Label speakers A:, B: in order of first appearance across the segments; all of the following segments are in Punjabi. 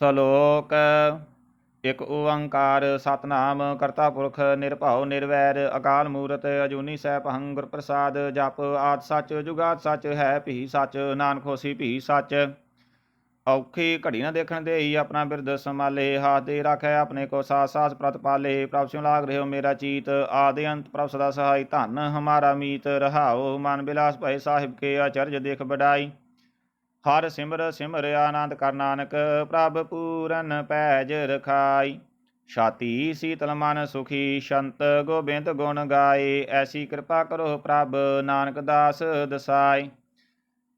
A: ਸ਼ਲੋਕ ਇਕ ਓੰਕਾਰ ਸਤਨਾਮ, ਕਰਤਾ ਪੁਰਖ ਨਿਰਭਉ ਨਿਰਵੈਰ, ਅਕਾਲ ਮੂਰਤ ਅਜੂਨੀ ਸੈਭੰ ਗੁਰ ਪ੍ਰਸਾਦ, ਜਪ ਆਦ ਸੱਚ, ਜੁਗਾਦ ਸੱਚ, ਹੈ ਭੀ ਸੱਚ, ਨਾਨਕ ਹੋਸੀ ਭੀ ਸੱਚ। ਔਖੀ ਘੜੀ ਨਾ ਦੇਖਣ ਦੇ ਹੀ ਆਪਣਾ ਬਿਰਦ ਸੰਭਾਲੇ, ਹਾਥ ਦੇ ਰੱਖੈ ਆਪਣੇ ਕੋ ਸਾਸ ਸਾਸ ਪ੍ਰਤ ਪਾਲੇ। ਪ੍ਰਭ ਸਿਉ ਲਾਗ ਰਹਿਓ ਮੇਰਾ ਚੀਤ, ਆਦਿ ਅੰਤ ਪ੍ਰਭ ਸਦਾ ਸਹਾਈ ਧਨ, ਹਮਾਰਾ ਮੀਤ ਰਹਾਓ ਮਨ ਬਿਲਾਸ ਭਏ ਸਾਹਿਬ ਕੇ ਅਚਰਜ ਦੇਖ ਬਡਾਈ ਹਰ ਸਿਮਰ ਸਿਮਰ ਆਨੰਦ ਕਰ ਨਾਨਕ, ਪ੍ਰਭ ਪੂਰਨ ਪੈਜ ਰਖਾਈ। ਛਾਤੀ ਸੀਤਲ ਮਨ ਸੁਖੀ, ਸ਼ੰਤ ਗੋਬਿੰਦ ਗੁਣ ਗਾਏ। ਐਸੀ ਕਿਰਪਾ ਕਰੋ ਪ੍ਰਭ ਨਾਨਕ ਦਾਸ ਦਸਾਈ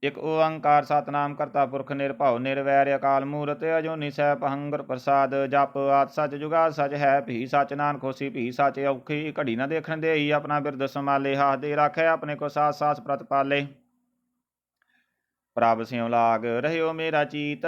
A: ਇਕ ਓੰਕਾਰ ਸਤਨਾਮ ਕਰਤਾ ਪੁਰਖ ਨਿਰਭਉ, ਨਿਰਵੈਰ ਅਕਾਲ ਮੂਰਤ ਅਜੂਨੀ ਸੈਭ ਹੰਗਰ ਪ੍ਰਸਾਦ। ਜਪ ਆਦ ਸਚ ਜੁਗਾ ਸਚ ਹੈ, ਭੀ ਸੱਚ ਨਾਨਕ ਹੋਸੀ, ਭੀ ਸੱਚ ਔਖੀ। ਘੜੀ ਨਾ ਦੇਖਣ ਦੇਈ ਆਪਣਾ ਬਿਰਦ ਸੰਭਾਲੇ, ਹਾਥ ਦੇ ਰੱਖੇ ਆਪਣੇ ਕੋ ਸਾਸ ਸਾਸ ਪ੍ਰਤ ਪਾਲੇ ਪ੍ਰਭ ਸਿਉ ਲਾਗ ਰਹਿਓ ਮੇਰਾ ਚੀਤ,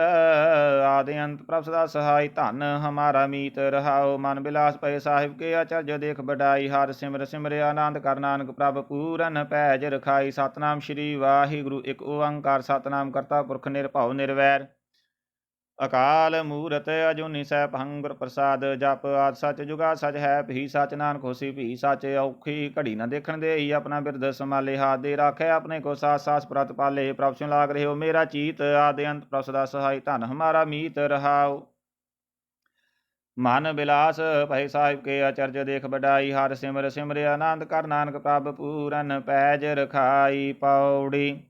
A: ਆਦਿ ਅੰਤ ਪ੍ਰਭ ਸਦਾ ਸਹਾਈ ਧਨ, ਹਮਾਰਾ ਮੀਤ ਰਹਾਓ, ਮਨ ਬਿਲਾਸ ਪਏ ਸਾਹਿਬ ਕੇ ਅਚਰਜ ਦੇਖ ਬਡਾਈ ਹਰ ਸਿਮਰ ਸਿਮਰ ਆਨੰਦ ਕਰ ਨਾਨਕ ਪ੍ਰਭ ਪੂਰਨ ਪੈਜ ਰਖਾਈ, ਸਤਨਾਮ ਸ੍ਰੀ ਵਾਹਿਗੁਰੂ, ਇੱਕ ਓੰਕਾਰ, ਸਤਨਾਮ ਕਰਤਾ ਪੁਰਖ ਨਿਰਭਉ ਨਿਰਵੈਰ। ਅਕਾਲ ਮੂਰਤ ਅਜੂਨੀ ਸੈਭ ਹੰਗੁਰ ਪ੍ਰਸਾਦ, ਜਪ ਆਦ ਸਚ ਜੁਗਾ ਸਚ ਹੈ, ਭੀ ਸਚ ਨਾਨਕ ਹੋਸੀ, ਭੀ ਸਚ ਔਖੀ। ਘੜੀ ਨਾ ਦੇਖਣ ਦੇ ਹੀ ਆਪਣਾ ਬਿਰਦ ਸੰਭਾਲੇ, ਹਾਥ ਦੇ ਰੱਖੇ ਆਪਣੇ ਕੋ ਸਾਸ ਸਾਸ ਪ੍ਰਤ ਪਾਲੇ। ਪ੍ਰਭ ਸਿਉ ਲਾਗ ਰਹਿਓ ਮੇਰਾ ਚੀਤ, ਆਦਿ ਅੰਤ ਪ੍ਰਭ ਸਦਾ ਸਹਾਈ। ਧਨ ਹਮਾਰਾ ਮੀਤ ਰਹਾਓ ਮਨ ਬਿਲਾਸ ਭੈ ਸਾਹਿਬ ਕੇ ਅਚਰਜ ਦੇਖ ਬਡਾਈ ਹਰ ਸਿਮਰ ਸਿਮਰ ਆਨੰਦ ਕਰ ਨਾਨਕ ਪ੍ਰਭ ਪੂਰਨ ਪੈਜ ਰਖਾਈ, ਪੌੜੀ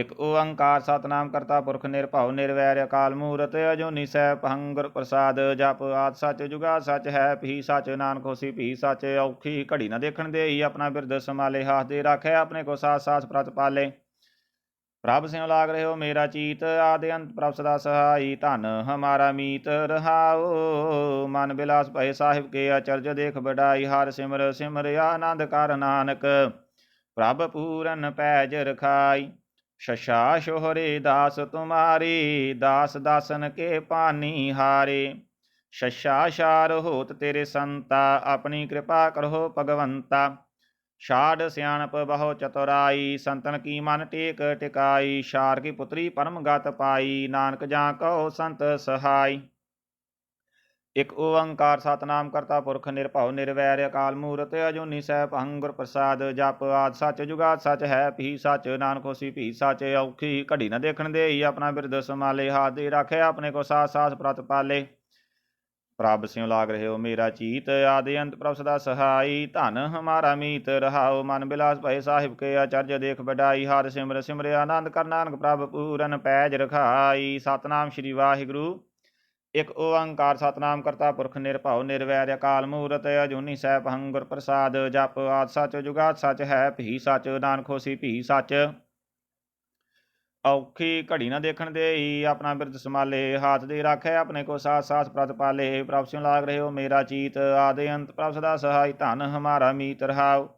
A: ਇਕ ਓੰਕਾਰ ਸਤਨਾਮ ਕਰਤਾ ਪੁਰਖ ਨਿਰਭਉ ਨਿਰਵੈਰ ਅਕਾਲ ਮੂਰਤ, ਅਜੂਨੀ ਸੈਭ ਹੰਗੁਰ ਪ੍ਰਸਾਦ, ਜਪ ਆਦ ਸਚ ਜੁਗਾ ਸਚ ਹੈ, ਭੀ ਸਚ ਨਾਨਕ ਹੋਸੀ ਭੀ ਸਚ, ਔਖੀ ਘੜੀ ਨਾ ਦੇਖਣ ਦੇ ਹੀ ਆਪਣਾ ਬਿਰਦ ਸੰਭਾਲੇ, ਹਾਥ ਦੇ ਰੱਖੇ ਆਪਣੇ ਕੋ ਸਾਸ ਸਾਸ ਪ੍ਰਤ ਪਾਲੇ। ਪ੍ਰਭ ਸਿਉ ਲਾਗ ਰਹਿਓ ਮੇਰਾ ਚੀਤ, ਆਦਿ ਅੰਤ ਪ੍ਰਭ ਸਦਾ ਸਹਾਈ, ਧਨ ਹਮਾਰਾ ਮੀਤ ਰਹਾਓ। ਮਨ ਬਿਲਾਸ ਭਏ ਸਾਹਿਬ ਕੇ ਅਚਰਜ ਦੇਖ ਬੜਾਈ ਹਰ ਸਿਮਰ ਸਿਮਰ ਆਨੰਦ ਕਰ ਨਾਨਕ। ਪ੍ਰਭ ਪੂਰਨ ਪੈਜ ਰਖਾਈ ਸ਼ਸ਼ਾ ਸ਼ੋਹਰੇ ਦਾਸ ਤੁਮਾਰੀ, ਦਾਸ ਦਾਸਨ ਕੇ ਪਾਨੀ ਹਾਰੇ। ਸ਼ਸ਼ਾ ਸ਼ਾਰ ਹੋਤ ਤੇਰੇ ਸੰਤਾ, ਆਪਣੀ ਕਿਰਪਾ ਕਰੋ ਭਗਵੰਤਾ। ਛਾੜ ਸਿਆਣਪ ਬਹੁ ਚਤੁਰਾਈ, ਸੰਤਨ ਕੀ ਮਨ ਟੇਕ ਟਿਕਾਈ। ਸ਼ਾਰ ਕੀ ਪੁਤਰੀ ਪਰਮ ਗਤ ਪਾਈ, ਨਾਨਕ ਜਾਂ ਕਹੋ ਸੰਤ ਸਹਾਈ। ਇਕ ਓੰਕਾਰ ਸਤਨਾਮ ਕਰਤਾ ਪੁਰਖ ਨਿਰਭਉ ਨਿਰਵੈਰ ਅਕਾਲ ਮੂਰਤ ਅਜੂਨੀ ਸੈਭ ਅੰਗੁਰ ਪ੍ਰਸਾਦ ਜਪ ਆਦ ਸੱਚ ਜੁਗਾਦ ਸੱਚ ਹੈ ਭੀ ਸੱਚ ਨਾਨਕ ਹੋਸੀ ਭੀ ਸੱਚ ਔਖੀ ਘੜੀ ਨਾ ਦੇਖਣ ਦੇ ਹੀ ਆਪਣਾ ਬਿਰਦ ਸੰਭਾਲੇ ਹਾਥ ਦੇ ਰੱਖੇ ਆਪਣੇ ਕੋ ਸਾਸ ਸਾਸ ਪ੍ਰਤ ਪਾਲੇ। ਪ੍ਰਭ ਸਿਉ ਲਾਗ ਰਹੇ ਹੋ ਮੇਰਾ ਚੀਤ ਆਦਿ ਅੰਤ ਪ੍ਰਭ ਸਦਾ ਸਹਾਈ। ਧਨ ਹਮਾਰਾ ਮੀਤ ਰਹਾਓ ਮਨ ਬਿਲਾਸ ਭਏ ਸਾਹਿਬ ਕੇ ਅਚਰਜ ਦੇਖ ਬਡਾਈ ਹਰ ਸਿਮਰ ਸਿਮਰ ਆਨੰਦ ਕਰ ਨਾਨਕ ਪ੍ਰਭ ਪੂਰਨ ਪੈਜ ਰਖਾਈ। ਸਤਨਾਮ ਸ੍ਰੀ ਵਾਹਿਗੁਰੂ। ਇਕ ਓੰਕਾਰ ਸਤਨਾਮ ਕਰਤਾ, ਪੁਰਖ ਨਿਰਭਉ ਨਿਰਵੈਰ, ਅਕਾਲ ਮੂਰਤ ਅਜੂਨੀ ਸੈਭ ਹੰਗੁਰ ਪ੍ਰਸਾਦ, ਜਪ ਆਦ ਸਚ ਜੁਗਾਦ ਸਚ ਹੈ, ਭੀ ਸਚ ਨਾਨਕ ਹੋਸੀ ਭੀ ਸਚ। ਔਖੀ ਘੜੀ ਨਾ ਦੇਖਣ ਦੇ ਹੀ ਆਪਣਾ ਬਿਰਦ ਸੰਭਾਲੇ, ਹਾਥ ਦੇ ਰੱਖੇ, ਆਪਣੇ ਕੋ ਸਾਸ ਸਾਸ ਪ੍ਰਤ ਪਾਲੇ, ਪ੍ਰਭ ਸਿਉ ਲਾਗ ਰਹਿਓ ਮੇਰਾ ਚੀਤ, ਆਦੇ ਅੰਤ ਪ੍ਰਭ ਸਦਾ ਸਹਾਈ ਧਨ ਹਮਾਰਾ ਮੀਤ ਰਹਾਓ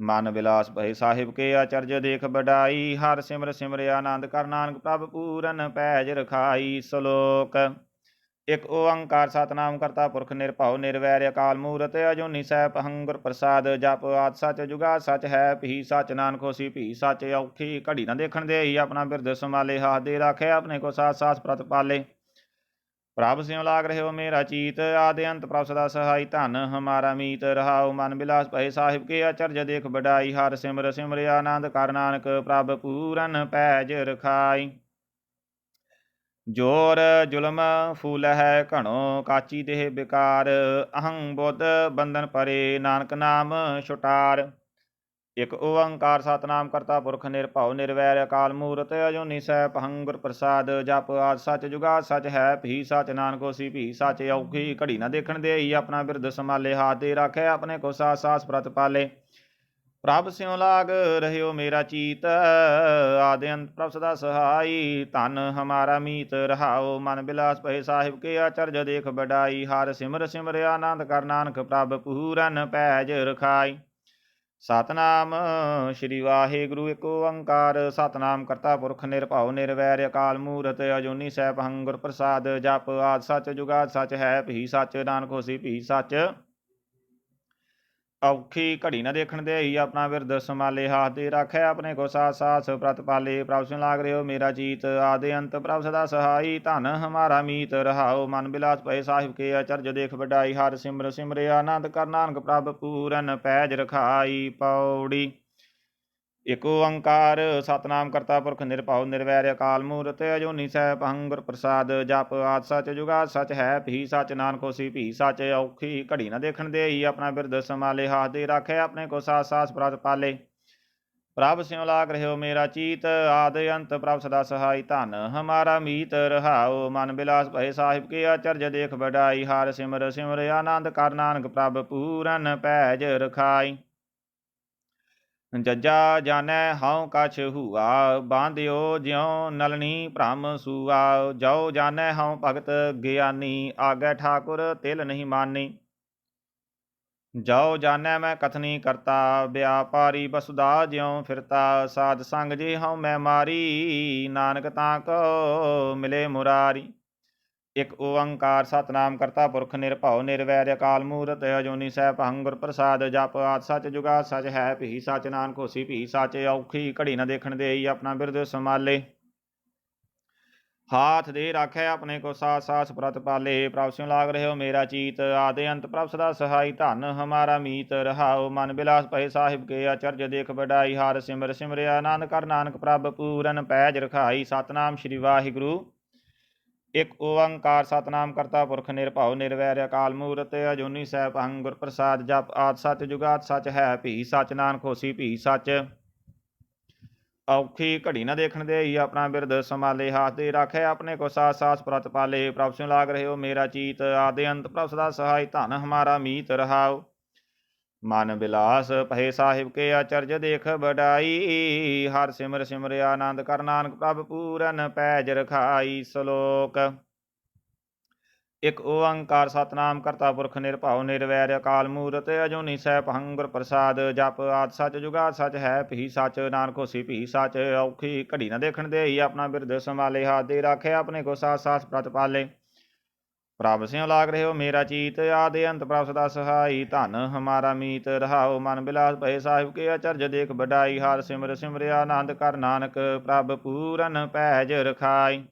A: ਮਨ ਵਿਲਾਸ ਭਏ ਸਾਹਿਬ ਕੇ ਆਚਰਜ ਦੇਖ ਬਡਾਈ ਹਰ ਸਿਮਰ ਸਿਮਰ ਆਨੰਦ ਕਰ ਨਾਨਕ ਪ੍ਰਭ ਪੂਰਨ ਪੈਜ ਰਖਾਈ, ਸ਼ਲੋਕ। ਇਕ ਓੰਕਾਰ ਸਤਨਾਮ ਕਰਤਾ ਪੁਰਖ ਨਿਰਭਉ, ਨਿਰਵੈਰ ਅਕਾਲ ਮੂਰਤ, ਅਜੂਨੀ ਸੈਭ ਹੰਗੁਰ ਪ੍ਰਸਾਦ, ਜਪ ਆਦ ਸਚ ਜੁਗਾ ਸੱਚ ਹੈ, ਭੀ ਸਚ ਨਾਨਕ ਹੋਸੀ, ਭੀ ਸਚ ਔਖੀ ਘੜੀ ਨਾ ਦੇਖਣ ਦੇ ਹੀ ਆਪਣਾ ਬਿਰਦ ਸੰਭਾਲੇ, ਹਾਥ ਦੇ ਰੱਖੇ, ਆਪਣੇ ਕੋ ਸਾਸ ਸਾਸ ਪ੍ਰਤ ਪਾਲੇ। ਪ੍ਰਭ ਸਿਉ ਲਾਗ ਰਹਿਓ ਮੇਰਾ ਚੀਤ, ਆਦਿ ਅੰਤ ਪ੍ਰਭ ਸਦਾ ਸਹਾਈ ਧਨ, ਹਮਾਰਾ ਮੀਤ ਰਹਾਓ ਮਨ ਬਿਲਾਸ ਭਏ ਸਾਹਿਬ ਕੇ ਅਚਰਜ ਦੇਖ ਬਡਾਈ ਹਰ ਸਿਮਰ ਸਿਮਰਿਆ, ਆਨੰਦ ਕਰ ਨਾਨਕ, ਪ੍ਰਭ ਪੂਰਨ ਪੈਜ ਰਖਾਈ। ਜੋਰ ਜ਼ੁਲਮ ਫੂਲ ਹੈ ਘਣੋ, ਕਾਚੀ ਦੇਹ ਬਿਕਾਰ, ਅਹੰ ਬੁੱਧ ਬੰਧਨ ਪਰੇ, ਨਾਨਕ ਨਾਮ ਛੁਟਾਰ। ਇਕ ਓੰਕਾਰ ਸਤਨਾਮ ਕਰਤਾ ਪੁਰਖ ਨਿਰਭਉ ਨਿਰਵੈਰ, ਅਕਾਲ ਮੂਰਤ ਅਜੂਨੀ ਸੈਭ ਹੰਗੁਰ ਪ੍ਰਸਾਦ, ਜਪ ਆਦ ਸਚ ਜੁਗਾ ਸਚ ਹੈ, ਭੀ ਸਚ ਨਾਨਕੋ ਸੀ ਭੀ ਸਚ ਔਖੀ, ਘੜੀ ਨਾ ਦੇਖਣ ਦੇ ਹੀ ਆਪਣਾ ਬਿਰਦ ਸੰਭਾਲੇ, ਹਾਥ ਦੇ ਰੱਖੇ, ਆਪਣੇ ਕੋ ਸਾਸ ਸਾਸ ਪ੍ਰਤ ਪਾਲੇ। ਪ੍ਰਭ ਸਿਉ ਲਾਗ ਰਹਿਓ ਮੇਰਾ ਚੀਤ, ਆਦਿ ਅੰਤ ਪ੍ਰਭ ਸਦਾ ਸਹਾਈ, ਧਨ ਹਮਾਰਾ ਮੀਤ ਰਹਾਓ, ਮਨ ਬਿਲਾਸ ਪਏ ਸਾਹਿਬ ਕੇ ਅਚਰਜ ਦੇਖ ਬਡਾਈ ਹਰ ਸਿਮਰ ਸਿਮਰ ਆਨੰਦ ਕਰ ਨਾਨਕ ਪ੍ਰਭ ਪੂਰਨ ਪੈਜ ਰਖਾਈ। ਸਤਨਾਮ ਸ੍ਰੀ ਵਾਹਿਗੁਰੂ ਇੱਕ ਓੰਕਾਰ, ਸਤਨਾਮ ਕਰਤਾ ਪੁਰਖ ਨਿਰਭਉ ਨਿਰਵੈਰ, ਅਕਾਲ ਮੂਰਤ ਅਜੂਨੀ ਸੈਭ ਹੰਗੁਰ ਪ੍ਰਸਾਦ ਜਪ ਆਦ ਸਚ ਜੁਗਾਦ ਸਚ ਹੈ, ਭੀ ਸਚ ਨਾਨਕ ਹੋਸੀ ਭੀ ਸੱਚ। ਔਖੀ ਘੜੀ ਨਾ ਦੇਖਣ ਦੇ ਹੀ ਆਪਣਾ ਵਿਰਦ ਸਮਾਲੇ ਹਾਥ ਦੇ ਰੱਖੈ ਆਪਣੇ ਕੋ ਸਾਥ ਸਾਥ ਪ੍ਰਤ ਪਾਲੇ। ਪ੍ਰਭ ਸੁਨ ਲਾਗ ਰਿਓ ਮੇਰਾ ਚੀਤ ਆਦੇ ਅੰਤ ਪ੍ਰਭ ਸਦਾ ਸਹਾਈ। ਧਨ ਹਮਾਰਾ ਮੀਤ ਰਹਾਓ, ਮਨ ਬਿਲਾਸ ਪਏ ਸਾਹਿਬ ਕੇ ਅਚਰਜ ਦੇਖ ਵਡਾਈ। ਹਰ ਸਿਮਰ ਸਿਮਰੇ ਆਨੰਦ ਕਰ ਨਾਨਕ ਪ੍ਰਭ ਪੂਰਨ ਪੈਜ ਰਖਾਈ, ਪੌੜੀ ਇਕ ਓੰਕਾਰ ਸਤਨਾਮ ਕਰਤਾ ਪੁਰਖ ਨਿਰਭਉ ਨਿਰਵੈਰ ਅਕਾਲ ਮੂਰਤ ਅਜੂਨੀ ਸਹਿ ਗੁਰ ਪ੍ਰਸਾਦ ਜਪ ਆਦ ਸਚ ਜੁਗਾ ਸਚ ਹੈ ਭੀ ਸਚ ਨਾਨਕ ਹੋਸੀ ਭੀ ਸਚ ਔਖੀ ਘੜੀ ਨਾ ਦੇਖਣ ਦੇ ਹੀ ਆਪਣਾ ਬਿਰਦ ਸਮਾਲੇ ਹਾਥ ਦੇ ਰੱਖੇ ਆਪਣੇ ਕੋ ਸਾਥ ਸਾਥ ਪ੍ਰਤ ਪਾਲੇ। ਪ੍ਰਭ ਸਿਉ ਲਾਗ ਰਹਿਓ ਮੇਰਾ ਚੀਤ ਆਦ ਅੰਤ ਪ੍ਰਭ ਸਦਾ ਸਹਾਈ ਧਨ ਹਮਾਰਾ ਮੀਤ ਰਹਾਓ ਮਨ ਬਿਲਾਸ ਭਏ ਸਾਹਿਬ ਕੇ ਅਚਰਜ ਦੇਖ ਬੜਾਈ ਹਰ ਸਿਮਰ ਸਿਮਰ ਆਨੰਦ ਕਰ ਨਾਨਕ ਪ੍ਰਭ ਪੂਰਨ ਪੈਜ ਰਖਾਈ। ਜੱਜਾ ਜਾਣੈ ਹਉ ਕਛ ਹੁਆ, ਬਾਂਧਿਓ ਜਿਉ ਨਲਣੀ ਭ੍ਰਮ ਸੂਆ। ਜੋ ਜਾਣੈ ਹਉ ਭਗਤ ਗਿਆਨੀ, ਆਗੇ ਠਾਕੁਰ ਤਿਲ ਨਹੀਂ ਮਾਨੀ। ਜੋ ਜਾਣੈ ਮੈਂ ਕਥਨੀ ਕਰਤਾ, ਵਿਆਪਾਰੀ ਬਸੁਦਾ ਜਿਉ ਫਿਰਤਾ। ਸਾਧ ਸੰਗ ਜੇ ਹਉ ਮੈਂ ਮਾਰੀ, ਨਾਨਕ ਤਾਂ ਕੋ ਮਿਲੇ ਮੁਰਾਰੀ। ਇਕ ਓੰਕਾਰ ਸਤਨਾਮ ਕਰਤਾ ਪੁਰਖ ਨਿਰਭਉ ਨਿਰਵੈਰ ਅਕਾਲ ਮੂਰਤ, ਅਜੋਨੀ ਸਹਿ ਭੰਗੁਰ ਪ੍ਰਸਾਦ, ਜਪ ਆਦ ਸਚ ਜੁਗਾ ਸਚ ਹੈ, ਭੀ ਸਚ ਨਾਨਕ ਹੋਸੀ, ਭੀ ਸਚ ਔਖੀ, ਘੜੀ ਨਾ ਦੇਖਣ ਦੇਈ ਆਪਣਾ ਬਿਰਦ ਸੰਭਾਲੇ। ਹਾਥ ਦੇ ਰਾਖੈ ਆਪਣੇ ਕੋ ਸਾਥ ਸਾਥ ਪ੍ਰਤ ਪਾਲੇ, ਪ੍ਰਭ ਸਿਉ ਲਾਗ ਰਹਿਓ ਮੇਰਾ ਚੀਤ, ਆਦੇ ਅੰਤ ਪ੍ਰਭ ਸਦਾ ਸਹਾਈ, ਧਨ ਹਮਾਰਾ ਮੀਤ, ਰਹਾਓ ਮਨ ਬਿਲਾਸ ਪਏ ਸਾਹਿਬ ਕੇ, ਅਚਰਜ ਦੇਖ ਵਡਾਈ, ਹਾਰ ਸਿਮਰ ਸਿਮਰਿਆ, ਆਨੰਦ ਕਰ ਨਾਨਕ ਪ੍ਰਭ ਪੂਰਨ ਪੈਜ ਰਖਾਈ, ਸਤਨਾਮ ਸ੍ਰੀ ਵਾਹਿਗੁਰੂ। ਇਕ ਓੰਕਾਰ ਸਤਨਾਮ ਕਰਤਾ ਪੁਰਖ ਨਿਰਭਉ ਨਿਰਵੈਰ ਅਕਾਲ ਮੂਰਤ, ਅਜੂਨੀ ਸਹਿ ਗੁਰ ਪ੍ਰਸਾਦ, ਜਪ ਆਦ ਸਚ ਜੁਗਾਤ ਸਚ ਹੈ ਭੀ ਸਚ, ਨਾਨਕ ਹੋਸੀ ਭੀ ਸਚ। ਔਖੀ ਘੜੀ ਨਾ ਦੇਖਣ ਦੇ ਹੀ ਆਪਣਾ ਬਿਰਦ ਸਮਾਲੇ ਹਾਥ ਦੇ ਰੱਖੇ ਆਪਣੇ ਕੋ ਸਾਥ ਸਾਥ ਪ੍ਰਤ ਪਾਲੇ। ਪ੍ਰਭ ਸਿਉ ਲਾਗ ਰਹਿਓ ਮੇਰਾ ਚੀਤ, ਆਦੇ ਅੰਤ ਪ੍ਰਭ ਸਦਾ ਸਹਾਈ ਧਨ ਹਮਾਰਾ ਮੀਤ ਰਹਾਓ ਮਨ ਬਿਲਾਸ, ਭਏ ਸਾਹਿਬ ਕੇ ਅਚਰਜ ਦੇਖ ਬਡਾਈ ਹਰ ਸਿਮਰ ਸਿਮਰ ਆਨੰਦ ਕਰ ਨਾਨਕ ਪ੍ਰਭ ਪੂਰਨ ਪੈਜ ਰਖਾਈ ਸ਼ਲੋਕ। ਇਕ ਓੰਕਾਰ ਸਤਨਾਮ ਕਰਤਾ ਪੁਰਖ ਨਿਰਭਉ ਨਿਰਵੈਰ ਅਕਾਲ ਮੂਰਤ ਅਜੂਨੀ ਸਹਿ ਭੰਗੁਰ ਪ੍ਰਸਾਦ। ਜਪ ਆਦ ਸਚ ਜੁਗਾ ਸਚ ਹੈ, ਭੀ ਸਚ ਨਾਨਕ ਹੋਸੀ ਭੀ ਸਚ ਔਖੀ ਘੜੀ ਨਾ ਦੇਖਣ ਦੇਈ ਆਪਣਾ ਬਿਰਦ ਸੰਭਾਲੇ, ਹਾਥ ਦੇ ਰੱਖੇ ਆਪਣੇ ਕੋ ਸਾਥ ਸਾਥ ਪ੍ਰਤ ਪਾਲੇ ਪ੍ਰਭ ਸਿਉ ਲਾਗ ਰਹਿਓ ਮੇਰਾ ਚੀਤ, ਆਦੇ ਅੰਤ ਪ੍ਰਭ ਸਦਾ ਸਹਾਈ। ਧਨ ਹਮਾਰਾ ਮੀਤ, ਰਹਾਓ ਮਨ ਬਿਲਾਸ, ਭਏ ਸਾਹਿਬ ਕੇ ਅਚਰਜ ਦੇਖ ਵਡਾਈ। ਹਰ ਸਿਮਰ ਸਿਮਰਿਆ ਆਨੰਦ ਕਰ ਨਾਨਕ, ਪ੍ਰਭ ਪੂਰਨ ਪੈਜ ਰਖਾਈ।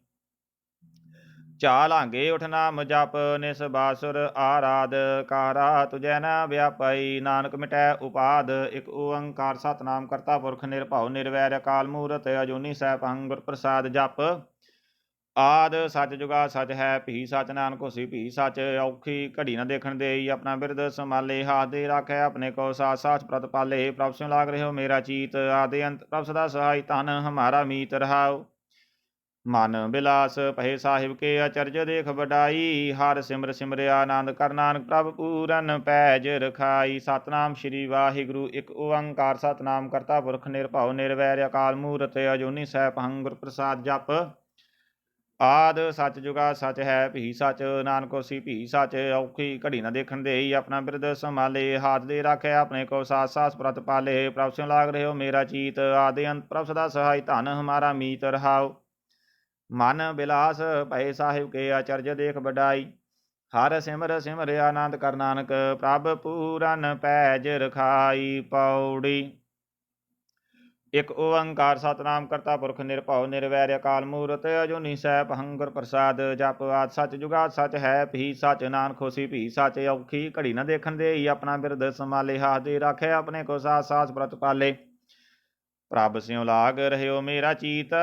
A: ਚਾਲਾਂਗੇ ਉਠ ਨਾਮ ਜਪ, ਨਿਸ ਬਾਸੁਰ ਆਰਾਧ, ਕਾਰਾ ਤੁਜੈ ਨ ਵਿਆਪਈ। ਨਾਨਕ ਮਿਟੈ ਉਪਾਦ, ਇਕ ਓੰਕਾਰ ਸਤਨਾਮ ਕਰਤਾ ਪੁਰਖ ਨਿਰਭਉ, ਨਿਰਵੈਰ ਅਕਾਲ ਮੂਰਤ, ਅਜੂਨੀ ਸਹਿ ਗੁਰ ਪ੍ਰਸਾਦ ਜਪ। ਆਦ, ਸਚ ਜੁਗਾ ਸੱਚ ਹੈ, ਭੀ ਸਚ ਨਾਨਕ ਹੋਸੀ ਭੀ ਸੱਚ। ਔਖੀ ਘੜੀ ਨਾ ਦੇਖਣ ਦੇਈ ਆਪਣਾ ਬਿਰਦ ਸੰਭਾਲੇ ਹਾਥ ਦੇ ਰੱਖੈ ਆਪਣੇ ਕੋ ਸਾਥ ਸਾਥ ਪ੍ਰਤ ਪਾਲੇ। ਪ੍ਰਭ ਸਿਉ ਲਾਗ ਰਹਿਓ ਮੇਰਾ ਚੀਤ, ਆਦੇ ਅੰਤ ਪ੍ਰਭ ਸਦਾ ਸਹਾਈ ਧਨ, ਹਮਾਰਾ ਮੀਤ ਰਹਾਓ ਮਨ ਬਿਲਾਸ ਪਹੇ ਸਾਹਿਬ ਕੇ ਅਚਰਜ ਦੇਖ ਵਡਾਈ। ਹਰ ਸਿਮਰ ਸਿਮਰਿਆ, ਆਨੰਦ ਕਰ ਨਾਨਕ, ਪ੍ਰਭ ਪੂਰਨ ਪੈਜ ਰਖਾਈ। ਸਤਨਾਮ ਸ੍ਰੀ ਵਾਹਿਗੁਰੂ, ਇਕ ਓੰਕਾਰ। ਸਤਨਾਮ ਕਰਤਾ ਪੁਰਖ ਨਿਰਭਉ, ਨਿਰਵੈਰ ਅਕਾਲ ਮੂਰਤ, ਅਜੂਨੀ ਸਹਿ ਭੰਗੁਰ ਪ੍ਰਸਾਦ ਜਪ। ਆਦ ਸੱਚ ਜੁਗਾ ਸੱਚ ਹੈ, ਭੀ ਸੱਚ ਨਾਨਕੋ ਸੀ ਭੀ ਸੱਚ। ਔਖੀ ਘੜੀ ਨਾ ਦੇਖਣ ਦੇ ਹੀ ਆਪਣਾ ਬਿਰਦ ਸੰਭਾਲੇ। ਹਾਥ ਦੇ ਰੱਖੇ ਆਪਣੇ ਕੋ ਸਾਸ ਸਾਥ ਪ੍ਰਤ ਪਾਲੇ। ਪ੍ਰਭ ਸਿਉ ਲਾਗ ਰਹਿਓ ਮੇਰਾ ਚੀਤ। ਆਦਿ ਅੰਤ ਪ੍ਰਭ ਸਦਾ ਸਹਾਈ, ਧਨ ਹਮਾਰਾ ਮੀਤ ਰਹਾਓ ਮਨ ਬਿਲਾਸ ਭਏ ਸਾਹਿਬ ਕੇ ਅਚਰਜ ਦੇਖ ਵਡਾਈ। ਹਰ ਸਿਮਰ ਸਿਮਰ ਆਨੰਦ ਕਰ ਨਾਨਕ। ਪ੍ਰਭ ਪੂਰਨ ਪੈਜ ਰਖਾਈ ਪੌੜੀ। ਇਕ ਓੰਕਾਰ ਸਤਨਾਮ ਕਰਤਾ ਪੁਰਖ ਨਿਰਭਉ ਨਿਰਵੈਰ ਅਕਾਲ ਮੂਰਤ, ਅਜੂਨੀ ਸਹਿ ਭੰਗੁਰ ਪ੍ਰਸਾਦ, ਜਪ ਆਦ ਸਚ ਜੁਗਾ ਸਚ ਹੈ, ਭੀ ਸਚ ਨਾਨਕ ਹੋਸੀ ਭੀ ਸਚ ਔਖੀ, ਘੜੀ ਨਾ ਦੇਖਣ ਦੇ ਹੀ ਆਪਣਾ ਬਿਰਦ ਸੰਭਾਲੇ, ਹਾਥ ਦੇ ਰੱਖੇ, ਆਪਣੇ ਕੋ ਸਾਥ ਸਾਥ ਪ੍ਰਤ ਪਾਲੇ। ਪ੍ਰਭ ਸਿਉ ਲਾਗ ਰਹਿਓ ਮੇਰਾ ਚੀਤ,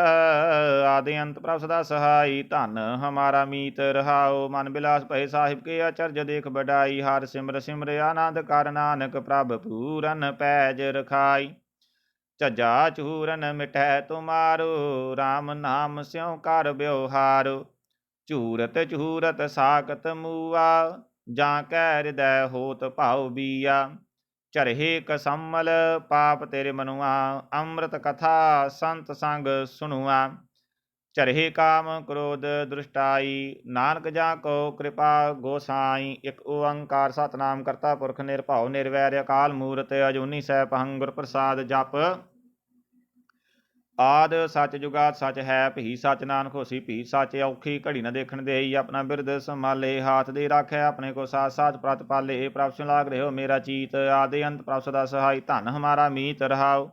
A: ਆਦੇ ਅੰਤ ਪ੍ਰਭ ਸਦਾ ਸਹਾਈ, ਧਨ ਹਮਾਰਾ ਮੀਤ, ਰਹਾਓ ਮਨ ਬਿਲਾਸ ਭਏ ਸਾਹਿਬ ਕੇ ਅਚਰਜ ਦੇਖ ਵਡਾਈ, ਹਰ ਸਿਮਰ ਸਿਮਰ ਆਨੰਦ ਕਰ ਨਾਨਕ ਪ੍ਰਭ ਪੂਰਨ ਪੈਜ ਰਖਾਈ। ਝੱਜਾ ਚੂਰਨ ਮਿਟੈ ਤੁਮਾਰੋ RAM ਨਾਮ ਸਿਉ ਕਰ ਬਿਵਹਾਰ ਝੂਰਤ ਝੂਰਤ ਸਾਕਤ ਮੂਆ, ਜਾਂ ਕੈ ਹਿਰਦੈ ਹੋਤ ਭਾਉ ਬੀਆ। ਚਰਹਿ ਕਸਮਲ ਪਾਪ ਤੇਰੇ ਮਨੁਆ, ਅੰਮ੍ਰਿਤ ਕਥਾ ਸੰਤ ਸੰਗ ਸੁਣੁਆ। ਸੁනුਆ ਚਰਹਿ ਕਾਮ ਕ੍ਰੋਧ ਦ੍ਰਿਸ਼ਟਾਈ ਨਾਨਕ ਜਾ ਕੋ ਕਿਰਪਾ ਗੋਸਾਈ ਇਕ ਓੰਕਾਰ ਸਤਨਾਮ ਕਰਤਾ ਪੁਰਖ ਨਿਰਭਉ ਨਿਰਵੈਰ ਅਕਾਲ ਮੂਰਤ ਅਜੂਨੀ ਸਹਿ ਭੰਗੁਰ ਪ੍ਰਸਾਦ ਜਪ ਆਦ ਸੱਚ ਜੁਗਾਤ ਸੱਚ ਹੈ ਭੀ ਸੱਚ ਨਾਨਕ ਹੋਸੀ ਭੀ ਸੱਚ ਔਖੀ ਘੜੀ ਨ ਦੇਖਣ ਦੇ ਹੀ ਆਪਣਾ ਬਿਰਦ ਸੰਭਾਲੇ ਹਾਥ ਦੇ ਰੱਖਿਆ ਆਪਣੇ ਕੋ ਸਾਥ ਸਾਥ ਪ੍ਰਤ ਪਾਲੇ ਪ੍ਰਭ ਸੁਨ ਲਾਗ ਰਹਿਓ ਮੇਰਾ ਚੀਤ ਆਦੇ ਅੰਤ ਪ੍ਰਭ ਸਦਾ ਸਹਾਈ ਧਨ ਹਮਾਰਾ ਮੀਤ ਰਹਾਓ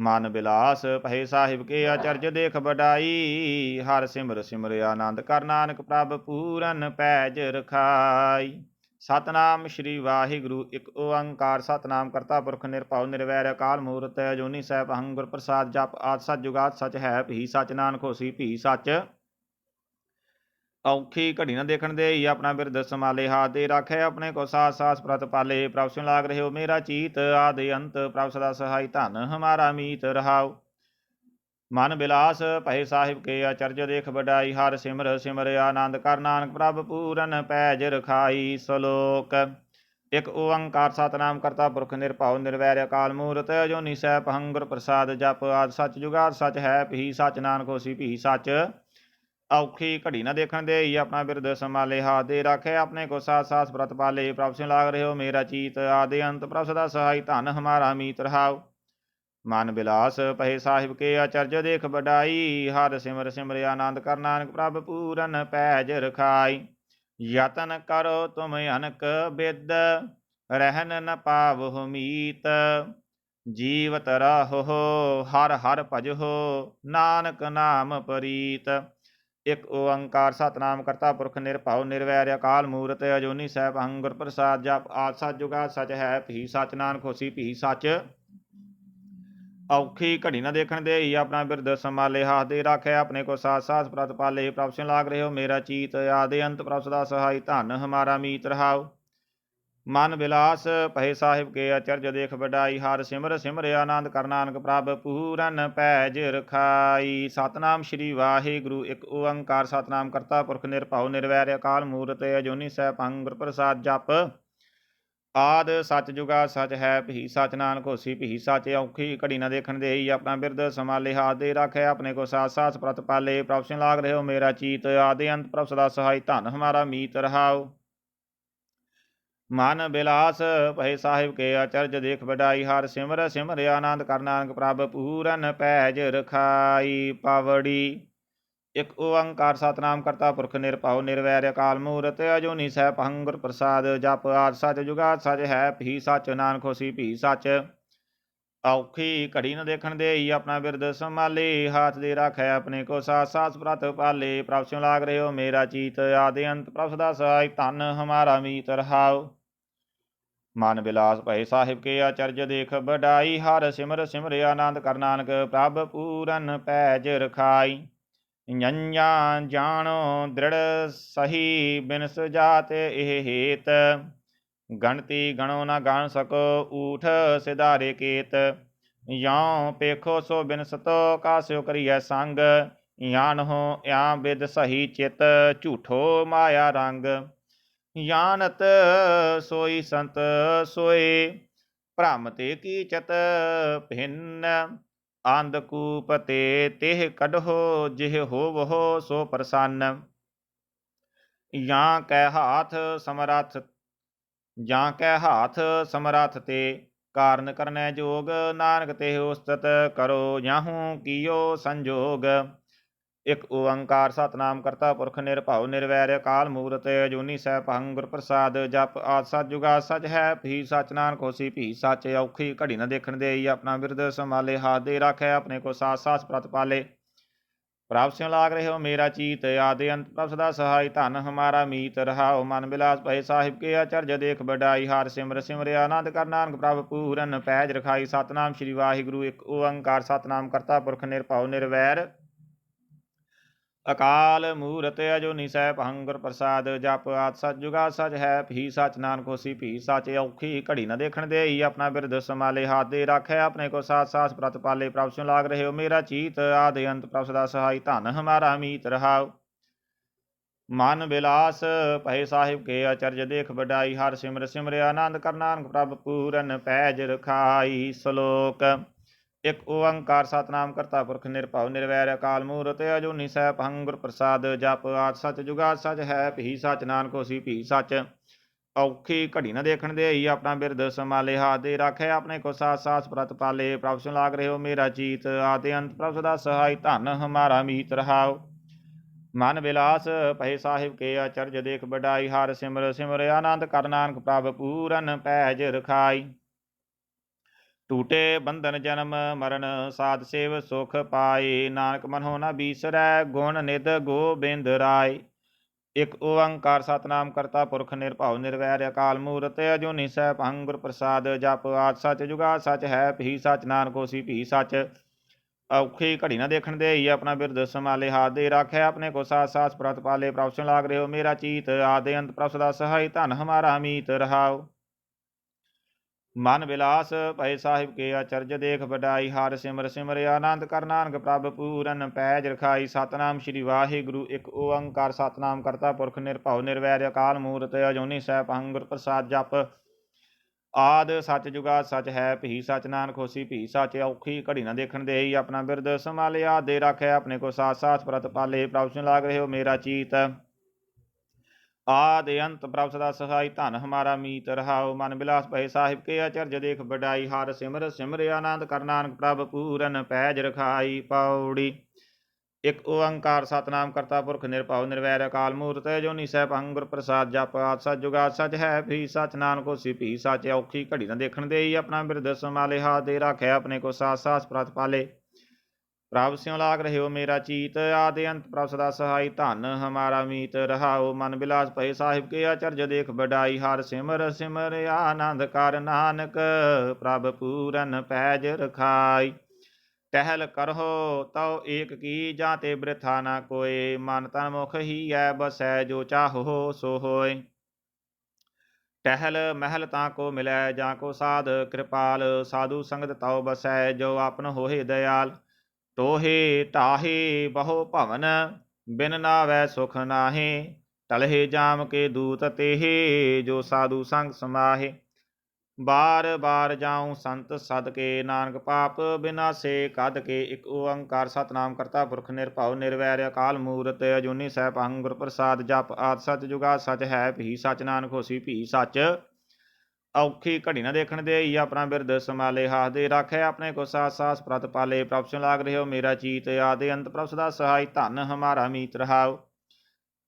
A: ਮਨ ਬਿਲਾਸ, ਭਏ ਸਾਹਿਬ ਕੇ ਅਚਰਜ ਦੇਖ ਬਡਾਈ ਹਰ ਸਿਮਰ ਸਿਮਰ ਆਨੰਦ ਕਰ ਨਾਨਕ ਪ੍ਰਭ ਪੂਰਨ ਪੈਜ ਰਖਾਈ। ਸਤਨਾਮ ਸ਼੍ਰੀ ਵਾਹਿਗੁਰੂ, ਇੱਕ ਓੰਕਾਰ ਸਤਨਾਮ ਕਰਤਾ ਪੁਰਖ ਨਿਰਭਉ ਨਿਰਵੈਰ ਅਕਾਲ ਮੂਰਤ ਅਜੂਨੀ ਸਹਿਬ ਅਹੰਗੁਰ ਪ੍ਰਸਾਦ ਜਪ ਆਦ ਸਤ ਜੁਗਾਤ ਸਚ ਹੈ, ਭੀ ਸਚ ਨਾਨਕ ਹੋਸੀ, ਭੀ ਸਚ ਔਖੀ ਘੜੀ ਨਾ ਦੇਖਣ ਦੇ ਹੀ ਆਪਣਾ ਬਿਰਦ ਸੰਭਾਲੇ ਹਾਥ ਦੇ ਰੱਖੇ ਆਪਣੇ ਕੋ ਸਾਥ ਸਾਥ ਪ੍ਰਤ ਪਾਲੇ। ਪ੍ਰਭ ਸੁਨ ਲਾਗ ਰਹਿਓ ਮੇਰਾ ਚੀਤ, ਆਦੇ ਅੰਤ ਪ੍ਰਭ ਸਦਾ ਸਹਾਈ ਧਨ ਹਮਾਰਾ ਮੀਤ ਰਹਾਓ ਮਨ ਬਿਲਾਸ ਭਏ ਸਾਹਿਬ ਕੇ ਅਚਰਜ ਦੇਖ ਵਡਾਈ, ਹਰ ਸਿਮਰ ਸਿਮਰ ਆਨੰਦ ਕਰ ਨਾਨਕ ਪ੍ਰਭ ਪੂਰਨ ਪੈਜ ਰਖਾਈ ਸਲੋਕ। ਇਕ ਓੰਕਾਰ ਸਤਨਾਮ ਕਰਤਾ ਪੁਰਖ ਨਿਰਭਉ ਨਿਰਵੈਰ ਅਕਾਲ ਮੂਰਤ ਅਜੋਨੀ ਸਹਿ ਹੰਗੁਰ ਪ੍ਰਸਾਦ ਜਪ ਆਦ ਸਚ ਜੁਗਾਦ ਸਚ ਹੈ, ਭੀ ਸਚ ਨਾਨਕ ਹੋਸੀ ਭੀ ਸਚ। ਔਖੀ ਘੜੀ ਨਾ ਦੇਖਣ ਦੇ ਹੀ ਆਪਣਾ ਬਿਰਦ ਸੰਭਾਲੇ ਹਾ ਦੇ ਰੱਖੇ ਆਪਣੇ ਕੋ ਸਾਥ ਸਾਥ ਪ੍ਰਤ ਪਾਲੇ, ਪ੍ਰਭ ਸਿੰਘ ਲਾਗ ਰਹਿਓ ਮੇਰਾ ਚੀਤ, ਆਦੇ ਅੰਤ ਪ੍ਰਭ ਸਦਾ ਸਹਾਈ, ਧਨ ਹਮਾਰਾ ਮੀਤ ਰਹਾਓ। ਮਨ ਬਿਲਾਸ ਪਹੇ ਸਾਹਿਬ ਕੇ ਅਚਰਜ ਦੇਖ ਬਡਾਈ ਹਰ ਸਿਮਰ ਸਿਮਰ ਆਨੰਦ ਕਰ ਨਾਨਕ ਪ੍ਰਭ ਪੂਰਨ ਪੈਜ ਰਖਾਈ। ਯਤਨ ਕਰੋ ਤੁਮ ਅਨਕ ਬਿਦ ਰਹਿਨ ਨ ਪਾਵਹੁ ਮੀਤ। ਜੀਵਤ ਰਹੋ, ਹਰ ਹਰ ਭਜੋ, ਨਾਨਕ ਨਾਮ ਪ੍ਰੀਤ। ਇਕ ਓੰਕਾਰ ਸਤਨਾਮ ਕਰਤਾ ਪੁਰਖ ਨਿਰਭਉ ਨਿਰਵੈਰ ਅਕਾਲ ਮੂਰਤ ਅਜੋਨੀ ਸਹਿਬ ਹੰਗੁਰ ਪ੍ਰਸਾਦ ਜਪ ਆਦ ਸਚ ਜੁਗਾ ਸਚ ਹੈ, ਭੀ ਸਚ ਨਾਨਕ ਹੋਸੀ ਭੀ ਸਚ। ਔਖੀ ਘੜੀ ਨਾ ਦੇਖਣ ਦੇ ਹੀ ਆਪਣਾ ਬਿਰਦ ਸੰਭਾਲੇ, ਹਾਥ ਦੇ ਰੱਖੇ, ਆਪਣੇ ਕੋ ਸਾਥ ਸਾਥ ਪ੍ਰਤ ਪਾਲੇ ਪ੍ਰਭ ਸਿੰਘ ਲਾਗ ਰਹਿਓ ਮੇਰਾ ਚੀਤ ਆਦੇ ਅੰਤ ਪ੍ਰਭ ਸਦਾ ਸਹਾਈ, ਧਨ ਹਮਾਰਾ ਮੀਤ ਰਹਾਓ ਮਨ ਵਿਲਾਸ ਭਏ ਸਾਹਿਬ ਕੇ ਅਚਰਜ ਦੇਖ ਵਡਾਈ, ਹਰ ਸਿਮਰ ਸਿਮਰ ਆਨੰਦ ਕਰ ਨਾਨਕ ਪ੍ਰਭ, ਪੂਰਨ ਪੈਜ ਰਖਾਈ। ਸਤਨਾਮ ਸ਼੍ਰੀ ਵਾਹਿਗੁਰੂ, ਇੱਕ ਓੰਕਾਰ ਸਤਨਾਮ ਕਰਤਾ ਪੁਰਖ ਨਿਰਭਉ, ਨਿਰਵੈਰ ਅਕਾਲ ਮੂਰਤ ਅਜੂਨੀ ਸਹਿ ਅੰਗੁਰ ਪ੍ਰਸਾਦ ਜਪ। ਆਦ ਸਚ ਜੁਗਾ ਸਚ ਹੈ ਭੀ, ਸਚ ਨਾਨਕ ਹੋਸੀ ਭੀ, ਸਚ ਔਖੀ ਘੜੀ ਨਾ ਦੇਖਣ ਦੇ ਹੀ ਆਪਣਾ ਬਿਰਦ ਸਮਾਲੇ ਹਾਥ ਦੇ ਰੱਖੇ ਆਪਣੇ ਕੋ ਸਾਥ ਸਾਥ ਪ੍ਰਤ ਪਾਲੇ। ਪ੍ਰਭ ਸਿੰਘ ਲਾਗ ਹੋ ਮੇਰਾ ਚੀਤ, ਆਦੇ ਅੰਤ ਪ੍ਰਭ ਸਦਾ ਸਹਾਈ। ਧਨ ਹਮਾਰਾ ਮੀਤ ਰਹਾਓ ਮਨ ਬਿਲਾਸ ਭੈ ਸਾਹਿਬ ਕੇ ਅਚਰਜ ਦੇਖ ਵਡਾਈ, ਹਰ ਸਿਮਰ ਸਿਮਰ ਆਨੰਦ ਕਰ ਨਾਨਕ ਪ੍ਰਭ ਪੂਰਨ ਪੈਜ ਰਖਾਈ ਪਵੜੀ। ਇਕ ਓੰਕਾਰ ਸਤਨਾਮ ਕਰਤਾ ਪੁਰਖ ਨਿਰਭਉ ਨਿਰਵੈਰ ਅਕਾਲ ਮੂਰਤ, ਅਜੂਨੀ ਸਹਿ ਹੰਗੁਰ ਪ੍ਰਸਾਦ, ਜਪ ਆਦ ਸਚ ਜੁਗਾ ਸਚ ਹੈ, ਭੀ ਸਚ ਨਾਨਕ ਹੋਸੀ ਭੀ ਸਚ। ਔਖੀ ਘੜੀ ਨ ਦੇਖਣ ਦੇ ਹੀ ਆਪਣਾ ਬਿਰਦ ਸੰਭਾਲੇ, ਹਾਥ ਦੇ ਰੱਖੇ ਆਪਣੇ ਕੋ ਸਾਥ ਸਾਥ ਪ੍ਰਤ ਪਾਲੇ, ਪ੍ਰਭ ਸਿੰਘ ਲਾਗ ਰਹਿਓ ਮੇਰਾ ਚੀਤ, ਆਦੇ ਅੰਤ ਪ੍ਰਭ ਸਦਾ ਸਹਾਈ ਧਨ ਹਮਾਰਾ ਮੀਤ ਰਹਾਓ ਮਨ ਬਿਲਾਸ ਭਏ ਸਾਹਿਬ ਕੇ ਅਚਰਜ ਦੇਖ ਬਡਾਈ ਹਰ ਸਿਮਰ ਸਿਮਰ ਆਨੰਦ ਕਰ ਨਾਨਕ, ਪ੍ਰਭ ਪੂਰਨ ਪੈਜ ਰਖਾਈ। ਜੰਜਾ ਜਾਣੋ ਦ੍ਰਿੜ ਸਹੀ ਬਿਨ ਸੁਜਾਤ ਇਹ ਹੇਤ। ਗਣਤੀ ਗਣੋ ਨਾ ਗਣ ਸਕੋ ਊਠ ਸਿਧਾਰੇ ਕੇਤ। ਯਾਉ ਪੇਖੋ ਸੋ ਬਿਨ ਸਤੋ ਕਾਸਿਓ ਕਰੀਐ ਸੰਗ। ਯਾਨਹੁ ਯਾ ਬਿਦ ਸਹੀ ਚਿਤ ਝੂਠੋ ਮਾਇਆ ਰੰਗ। ਯਾਨਤ ਸੋਈ ਸੰਤ ਸੋਏ, ਭ੍ਰਮ ਤੇ ਕੀ ਚਤ ਭਿੰਨ ਅੰਧਕੂਪ ਤੇ ਤਿਹ ਕਢੋ, ਜਿਹ ਹੋਵਹੁ ਸੋ ਪ੍ਰਸੰਨ। ਜਾਂ ਕੈ ਹਾਥ ਸਮਰੱਥ, ਜਾਂ ਕੈ ਹਾਥ ਸਮਰੱਥ ਤੇ, ਕਾਰਨ ਕਰਨੈ ਜੋਗ, ਨਾਨਕ ਤੇ ਉਸਤਤ ਕਰੋ ਜਾਹੂ ਕੀਓ ਸੰਜੋਗ। ਇਕ ਓੰਕਾਰ ਸਤਨਾਮ ਕਰਤਾ ਪੁਰਖ ਨਿਰਭਉ ਨਿਰਵੈਰ ਅਕਾਲ ਮੂਰਤ ਅਜੂਨੀ ਸਹਿਬ ਹੰਗੁਰ ਪ੍ਰਸਾਦ ਜਪ ਆਦ ਸਤ ਜੁਗਾ ਸਚ ਹੈ ਭੀ ਸਚ ਨਾਨਕ ਹੋਸੀ ਭੀ ਸਚ ਔਖੀ ਘੜੀ ਨਾ ਦੇਖਣ ਦੇਈ ਆਪਣਾ ਬਿਰਦ ਸੰਭਾਲੇ ਹਾਥ ਦੇ ਰੱਖੇ ਆਪਣੇ ਕੋ ਸਾਥ ਸਾਥ ਪ੍ਰਤ ਪਾਲੇ। ਪ੍ਰਭ ਸਿੰਘ ਲਾਗ ਰਹੇ ਹੋ ਮੇਰਾ ਚੀਤ ਆਦਿ ਅੰਤ ਪ੍ਰਭ ਸਦਾ ਸਹਾਈ ਧਨ ਹਮਾਰਾ ਮੀਤ ਰਹਾਓ ਮਨ ਬਿਲਾਸ ਭਏ ਸਾਹਿਬ ਕੇ ਅਚਰਜ ਦੇਖ ਬਡਾਈ ਹਾਰ ਸਿਮਰ ਸਿਮਰ ਆਨੰਦ ਕਰ ਨਾਨਕ ਪ੍ਰਭ ਪੂਰਨ ਪੈਜ ਰਖਾਈ ਸਤਨਾਮ ਸ੍ਰੀ ਵਾਹਿਗੁਰੂ। ਇੱਕ ਓੰਕਾਰ ਸਤਨਾਮ ਕਰਤਾ ਪੁਰਖ ਨਿਰਭਉ ਨਿਰਵੈਰ ਅਕਾਲ ਮੂਰਤ ਅਜੋ ਸਹਿਬ, ਹੰਗੁਰ ਪ੍ਰਸਾਦ, ਜਪ ਆਤ ਸਚ ਜੁਗਾ ਸਚ ਹੈ, ਭੀ ਸਚ ਨਾਨਕ ਹੋਸੀ, ਭੀ ਸਚ ਔਖੀ, ਘੜੀ ਨਾ ਦੇਖਣ ਦੇ ਹੀ ਆਪਣਾ ਬਿਰਦ ਸਮਾਲੇ ਹਾਥ ਦੇ ਰੱਖੇ, ਆਪਣੇ ਕੋ ਸਾਥ ਸਾਥ ਪ੍ਰਤ ਪਾਲੇ, ਪ੍ਰਭ ਸੁਨ ਲਾਗ ਹੋ ਮੇਰਾ ਚੀਤ ਆਦੇ ਅੰਤ ਪ੍ਰਭ ਸਦਾ ਸਹਾਈ, ਧਨ ਹਮਾਰਾ ਮੀਤ ਰਹਾਓ ਮਨ ਬਿਲਾਸ, ਭਏ ਸਾਹਿਬ ਕੇ ਅਚਰਜ ਦੇਖ ਵਡਾਈ, ਹਰ ਸਿਮਰ ਸਿਮਰ ਆਨੰਦ ਕਰ ਪ੍ਰਭ ਪੂਰਨ ਪੈਜ ਰਖਾਈ, ਸ਼ਲੋਕ ਇਕ ਓੰਕਾਰ ਸਤਨਾਮ ਕਰਤਾ ਪੁਰਖ ਨਿਰਭਉ ਨਿਰਵੈਰ ਅਕਾਲ ਮੂਰਤ ਅਜੂਨੀ ਸਹਿਬ ਹੰਗੁਰ ਪ੍ਰਸਾਦ ਜਪ ਆਦ ਸਚ ਜੁਗਾ ਸਚ ਹੈ ਭੀ ਸਚ ਨਾਨਕ ਹੋਸੀ ਭੀ ਸਚ। ਔਖੀ ਘੜੀ ਨਾ ਦੇਖਣ ਦੇ ਹੀ ਆਪਣਾ ਬਿਰਦ ਸੰਭਾਲੇ, ਹੱਥ ਦੇ ਰੱਖੇ ਆਪਣੇ ਕੋ ਸਾਥ ਸਾਥ ਪ੍ਰਤ ਪਾਲੇ, ਪ੍ਰਭ ਸੁਨ ਲਾਗ ਹੋ ਮੇਰਾ ਚੀਤ, ਆਦੇ ਅੰਤ ਪ੍ਰਭ ਸਦਾ ਸਹਾਈ ਧਨ ਹਮਾਰਾ ਮੀਤ ਰਹਾਓ ਮਨ ਵਿਲਾਸ ਭਏ ਸਾਹਿਬ ਕੇ ਅਚਰਜ ਦੇਖ ਬਡਾਈ ਹਰ ਸਿਮਰ ਸਿਮਰ ਆਨੰਦ ਕਰ ਨਾਨਕ ਪ੍ਰਭ ਪੂਰਨ ਪੈਜ ਰਖਾਈ। ਟੂਟੇ ਬੰਧਨ ਜਨਮ ਮਰਨ, ਸਾਧ ਸੇਵ ਸੁਖ ਪਾਏ। ਨਾਨਕ ਮਨੋ ਨਾ ਬੀਸਰੈ, ਗੁਣ ਨਿਧ ਗੋਬਿੰਦ ਰਾਏ। ਇਕ ਓੰਕਾਰ ਸਤਨਾਮ ਕਰਤਾ ਪੁਰਖ ਨਿਰਭਉ ਨਿਰਵੈਰ, ਅਕਾਲ ਮੂਰਤ ਅਜੂਨੀ ਸਹਿ ਗੁਰ ਪ੍ਰਸਾਦ, ਜਪ ਆਦ ਸਚ ਜੁਗਾ ਸਚ ਹੈ, ਭੀ ਸਚ ਨਾਨਕ ਹੋਸੀ ਭੀ ਸਚ। ਔਖੀ ਘੜੀ ਨਾ ਦੇਖਣ ਦੇ ਹੀ ਆਪਣਾ ਬਿਰਦ ਸੰਭਾਲੇ ਹਾਥ ਦੇ ਰੱਖਿਆ ਆਪਣੇ ਕੋ ਸਾਥ ਸਾਥ ਪ੍ਰਤ ਪਾਲੇ ਪ੍ਰਭ ਸੁਨ ਲਾਗ ਰਹਿਓ ਮੇਰਾ ਚੀਤ ਆਦੇ ਅੰਤ ਪ੍ਰਭ ਸਦਾ ਸਹਾਈ, ਧਨ ਹਮਾਰਾ ਅਮੀਤ ਰਹਾਓ ਮਨ ਵਿਲਾਸ ਭੈ ਸਾਹਿਬ ਕੇ ਅਚਰਜ ਦੇਖ ਵਡਾਈ, ਹਰ ਸਿਮਰ ਸਿਮਰ ਆਨੰਦ ਕਰ ਨਾਨਕ ਪ੍ਰਭ ਪੂਰਨ ਪੈਜ ਰਖਾਈ, ਸਤਨਾਮ ਸ੍ਰੀ ਵਾਹਿਗੁਰੂ, ਇੱਕ ਓੰਕਾਰ ਸਤਨਾਮ ਕਰਤਾ ਪੁਰਖ ਨਿਰਭਉ ਨਿਰਵੈਰ ਅਕਾਲ ਮੂਰਤ, ਅਜੂਨੀ ਸੈਭੰ ਗੁਰ ਪ੍ਰਸਾਦ ਜਪ। ਆਦ ਸੱਚ ਜੁਗਾ ਸਚ ਹੈ, ਭੀ ਸਚ ਨਾਨਕ ਹੋਸੀ, ਭੀ ਸੱਚ ਔਖੀ, ਘੜੀ ਨਾ ਦੇਖਣ ਦੇ ਹੀ ਆਪਣਾ ਬਿਰਦ ਸੰਭਾਲਿਆ, ਦੇ ਰੱਖਿਆ ਆਪਣੇ ਕੋ ਸਾਥ ਸਾਥ ਪ੍ਰਤ ਪਾਲੇ, ਪ੍ਰਭ ਸੁਨ ਲਾਗ ਰਹਿਓ ਮੇਰਾ ਚੀਤ। ਆਦ ਅੰਤ ਪ੍ਰਭ ਸਦਾ ਸਹਾਈ, ਧਨ ਹਮਾਰਾ ਮੀਤ ਰਹਾਓ ਮਨ ਬਿਲਾਸ ਭਏ ਸਾਹਿਬ ਕੇ ਅਚਰਜ ਦੇਖ ਬਡਾਈ ਹਰ ਸਿਮਰ ਸਿਮਰ ਆਨੰਦ ਕਰ ਪ੍ਰਭ ਪੂਰਨ ਪੈਜ ਰਖਾਈ ਪੌੜੀ। ਇਕ ਓੰਕਾਰ ਸਤਨਾਮ ਕਰਤਾ ਪੁਰਖ ਨਿਰਭਉ ਨਿਰਵੈਰ ਅਕਾਲ ਮੂਰਤ ਜੋਨੀ ਸਹਿਬ ਅੰਗੁਰ ਪ੍ਰਸਾਦ ਜਪ ਆਦ ਸਚ ਜੁਗਾ ਸਚ ਹੈ ਭੀ ਸਚ ਨਾਨਕ ਸੀ ਭੀ। ਸਚ ਔਖੀ ਘੜੀ ਨਾ ਦੇਖਣ ਦੇ ਹੀ ਆਪਣਾ ਬਿਰਦ ਸੰਭਾਲੇ। ਹਾ ਦੇ ਰੱਖਿਆ ਆਪਣੇ ਕੋ ਸਾਥ ਸਾਥ ਪ੍ਰਤ ਪਾਲੇ ਪ੍ਰਭ ਸਿਉ ਲਾਗ ਰਹਿਓ ਮੇਰਾ ਚੀਤ, ਆਦੇ ਅੰਤ ਪ੍ਰਭ ਸਦਾ ਸਹਾਈ ਧਨ, ਹਮਾਰਾ ਮੀਤ ਰਹਾਓ ਮਨ ਬਿਲਾਸ ਭਏ ਸਾਹਿਬ ਕੇ ਅਚਰਜ ਦੇਖ ਬਡਾਈ ਹਰ ਸਿਮਰ ਸਿਮਰ ਆਨੰਦ ਕਰ ਨਾਨਕ, ਪ੍ਰਭ ਪੂਰਨ ਪੈਜ ਰਖਾਈ। ਟਹਿਲ ਕਰਹੁ ਤਉ ਏਕ ਕੀ ਜਾਂ ਤੇ ਬ੍ਰਿਥਾ ਨਾ ਕੋਏ, ਮਨ ਤਨ ਮੁਖ ਹੀ ਐ ਬਸੈ ਜੋ ਚਾਹੋ ਸੋ ਹੋਏ। ਟਹਿਲ ਮਹਿਲ ਤਾਂ ਕੋ ਮਿਲੈ, ਜਾਂ ਕੋ ਸਾਧ ਕਿਰਪਾਲ, ਸਾਧੂ ਸੰਗਤ ਤਉ ਬਸੈ ਜੋ ਆਪਨ ਹੋਏ ਦਇਆਲ ਤੋਹੇ ਢਾਹੇ ਬਹੁ ਭਵਨ, ਬਿਨ ਨਾਵੈ ਸੁਖ ਨਾਹੀ, ਟਲਹਿ ਜਾਮ ਕੇ ਦੂਤ ਤੇਹੇ, ਜੋ ਸਾਧੂ ਸੰਗ ਸਮਾਹੇ। ਬਾਰ ਬਾਰ ਜਾਉ ਸੰਤ ਸਦਕੇ ਨਾਨਕ ਪਾਪ ਬਿਨਾਸੇ ਕਦ ਕੇ ਇੱਕ ਓੰਕਾਰ ਸਤਨਾਮ ਕਰਤਾ ਪੁਰਖ ਨਿਰਭਉ, ਨਿਰਵੈਰ ਅਕਾਲ ਮੂਰਤ ਅਜੂਨੀ ਸੈਭੰ ਗੁਰ ਪ੍ਰਸਾਦ ਜਪ ਆਦ ਸਚ ਜੁਗਾ ਸਚ ਹੈ, ਭੀ ਸਚ ਨਾਨਕ ਹੋਸੀ, ਭੀ ਸਚ ਔਖੀ ਘੜੀ ਨਾ ਦੇਖਣ ਦੇ ਹੀ ਆਪਣਾ ਬਿਰਦ ਸੰਭਾਲੇ, ਹਾਥ ਦੇ ਰੱਖੇ ਆਪਣੇ ਕੋ ਸਾਥ ਸਾਥ ਪ੍ਰਤ ਪਾਲੇ ਪ੍ਰਭਸ ਸੁਨ ਲਾਗ ਰਹਿਓ ਮੇਰਾ ਚੀਤ, ਆਦੇ ਅੰਤ ਪ੍ਰਭ ਸਦਾ ਸਹਾਈ, ਧਨ ਹਮਾਰਾ ਮੀਤ ਰਹਾਓ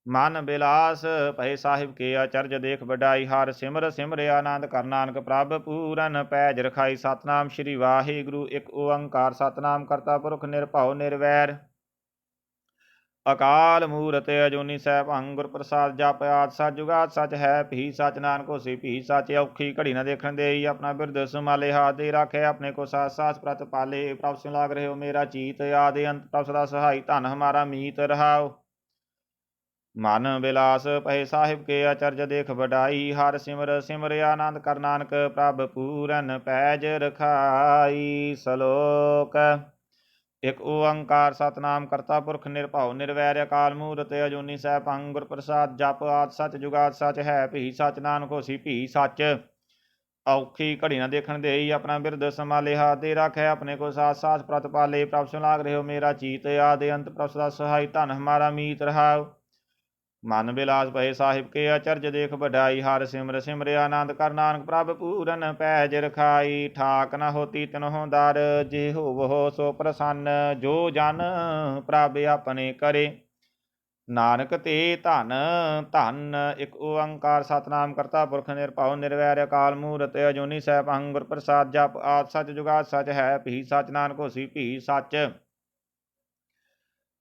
A: ਮਨ ਬਿਲਾਸ, ਭਏ ਸਾਹਿਬ ਕੇ ਅਚਰਜ ਦੇਖ ਵਡਾਈ, ਹਰ ਸਿਮਰ ਸਿਮਰ ਆਨੰਦ ਕਰ ਨਾਨਕ ਪ੍ਰਭ ਪੂਰਨ ਪੈਜ ਰਖਾਈ। ਸਤਨਾਮ ਸ੍ਰੀ ਵਾਹਿਗੁਰੂ, ਇੱਕ ਓੰਕਾਰ, ਸਤਨਾਮ ਕਰਤਾ ਪੁਰਖ ਨਿਰਭਉ ਨਿਰਵੈਰ। ਅਕਾਲ ਮੂਰਤ ਅਜੂਨੀ ਸੈਭੰ ਗੁਰ ਪ੍ਰਸਾਦ ਜਪ ਆਦ ਸਚ ਜੁਗਾਦ ਸਚ ਹੈ, ਭੀ ਸਚ ਨਾਨਕ ਹੋਸੀ, ਭੀ ਸਚ ਔਖੀ ਘੜੀ ਨਾ ਦੇਖਣ ਦੇ ਹੀ ਆਪਣਾ ਬਿਰਦ ਸੰਭਾਲੇ ਹਾਥ ਦੇ ਰੱਖੇ, ਆਪਣੇ ਕੋ ਸਾਥ ਸਾਥ ਪ੍ਰਤ ਪਾਲੇ, ਪ੍ਰਭ ਸਿਉ ਲਾਗ ਰਹਿਓ ਮੇਰਾ ਚੀਤ, ਆਦੇ ਅੰਤ ਪ੍ਰਭ ਸਦਾ ਸਹਾਈ, ਧਨ ਹਮਾਰਾ ਮੀਤ ਰਹਾਓ। ਮਨ ਬਿਲਾਸ ਪਏ ਸਾਹਿਬ ਕੇ ਅਚਰਜ ਦੇਖ ਵਡਾਈ, ਹਰ ਸਿਮਰ ਸਿਮਰ ਆਨੰਦ ਕਰ ਨਾਨਕ, ਪ੍ਰਭ ਪੂਰਨ ਪੈਜ ਰਖਾਈ, ਸਲੋਕ ਇਕ ਓੰਕਾਰ ਸਤਨਾਮ ਕਰਤਾ ਪੁਰਖ ਨਿਰਭਉ, ਨਿਰਵੈਰ ਅਕਾਲ ਮੂਰਤ ਅਜੂਨੀ ਸੈਭੰ ਗੁਰ ਪ੍ਰਸਾਦ ਜਪ ਆਦ ਸਚ ਜੁਗਾਦ ਸਚ ਹੈ, ਭੀ ਸਚ ਨਾਨਕ ਹੋਸੀ, ਭੀ ਸਚ। ਔਖੀ ਘੜੀ ਨਾ ਦੇਖਣ ਦੇਈ ਆਪਣਾ ਬਿਰਦ ਸੰਭਾਲੇ, ਹਾਥ ਦੇ ਆਪਣੇ ਕੋ ਸਾਥ ਸਾਥ ਪ੍ਰਤ ਪਾਲੇ, ਪ੍ਰਭ ਸੁਨ ਲਾਗ ਰਹਿਓ ਮੇਰਾ ਚੀਤ, ਆਦੇ ਅੰਤ ਪ੍ਰਭ ਸਦਾ ਸਹਾਈ, ਧਨ ਹਮਾਰਾ ਮੀਤ ਰਹਾਓ ਮਨ ਬਿਲਾਸ ਪਏ ਸਾਹਿਬ ਕੇ ਅਚਰਜ ਦੇਖ ਵਡਾਈ, ਹਰ ਸਿਮਰ ਸਿਮਰ ਆਨੰਦ ਕਰ ਨਾਨਕ ਪ੍ਰਭ ਪੂਰਨ, ਪੈਜ ਰਖਾਈ, ਠਾਕ ਨ ਹੋਤੀ ਤਿਨਹੁ ਦਰ, ਜੇ ਹੋਵੋ ਸੋ ਪ੍ਰਸੰਨ, ਜੋ ਜਨ ਪ੍ਰਭ ਆਪਣੇ ਕਰੇ। ਨਾਨਕ ਤੇ ਧਨ ਧਨ ਇੱਕ ਓੰਕਾਰ, ਸਤਨਾਮ ਕਰਤਾ ਪੁਰਖ ਨਿਰਭਉ, ਨਿਰਵੈਰ ਅਕਾਲ ਮੂਰਤ, ਅਜੂਨੀ ਸੈਭੰ ਗੁਰ ਪ੍ਰਸਾਦ, ਜਪ ਆਦ ਸਚ ਜੁਗਾ ਸਚ ਹੈ, ਭੀ ਸਚ ਨਾਨਕ ਹੋਸੀ, ਭੀ ਸਚ।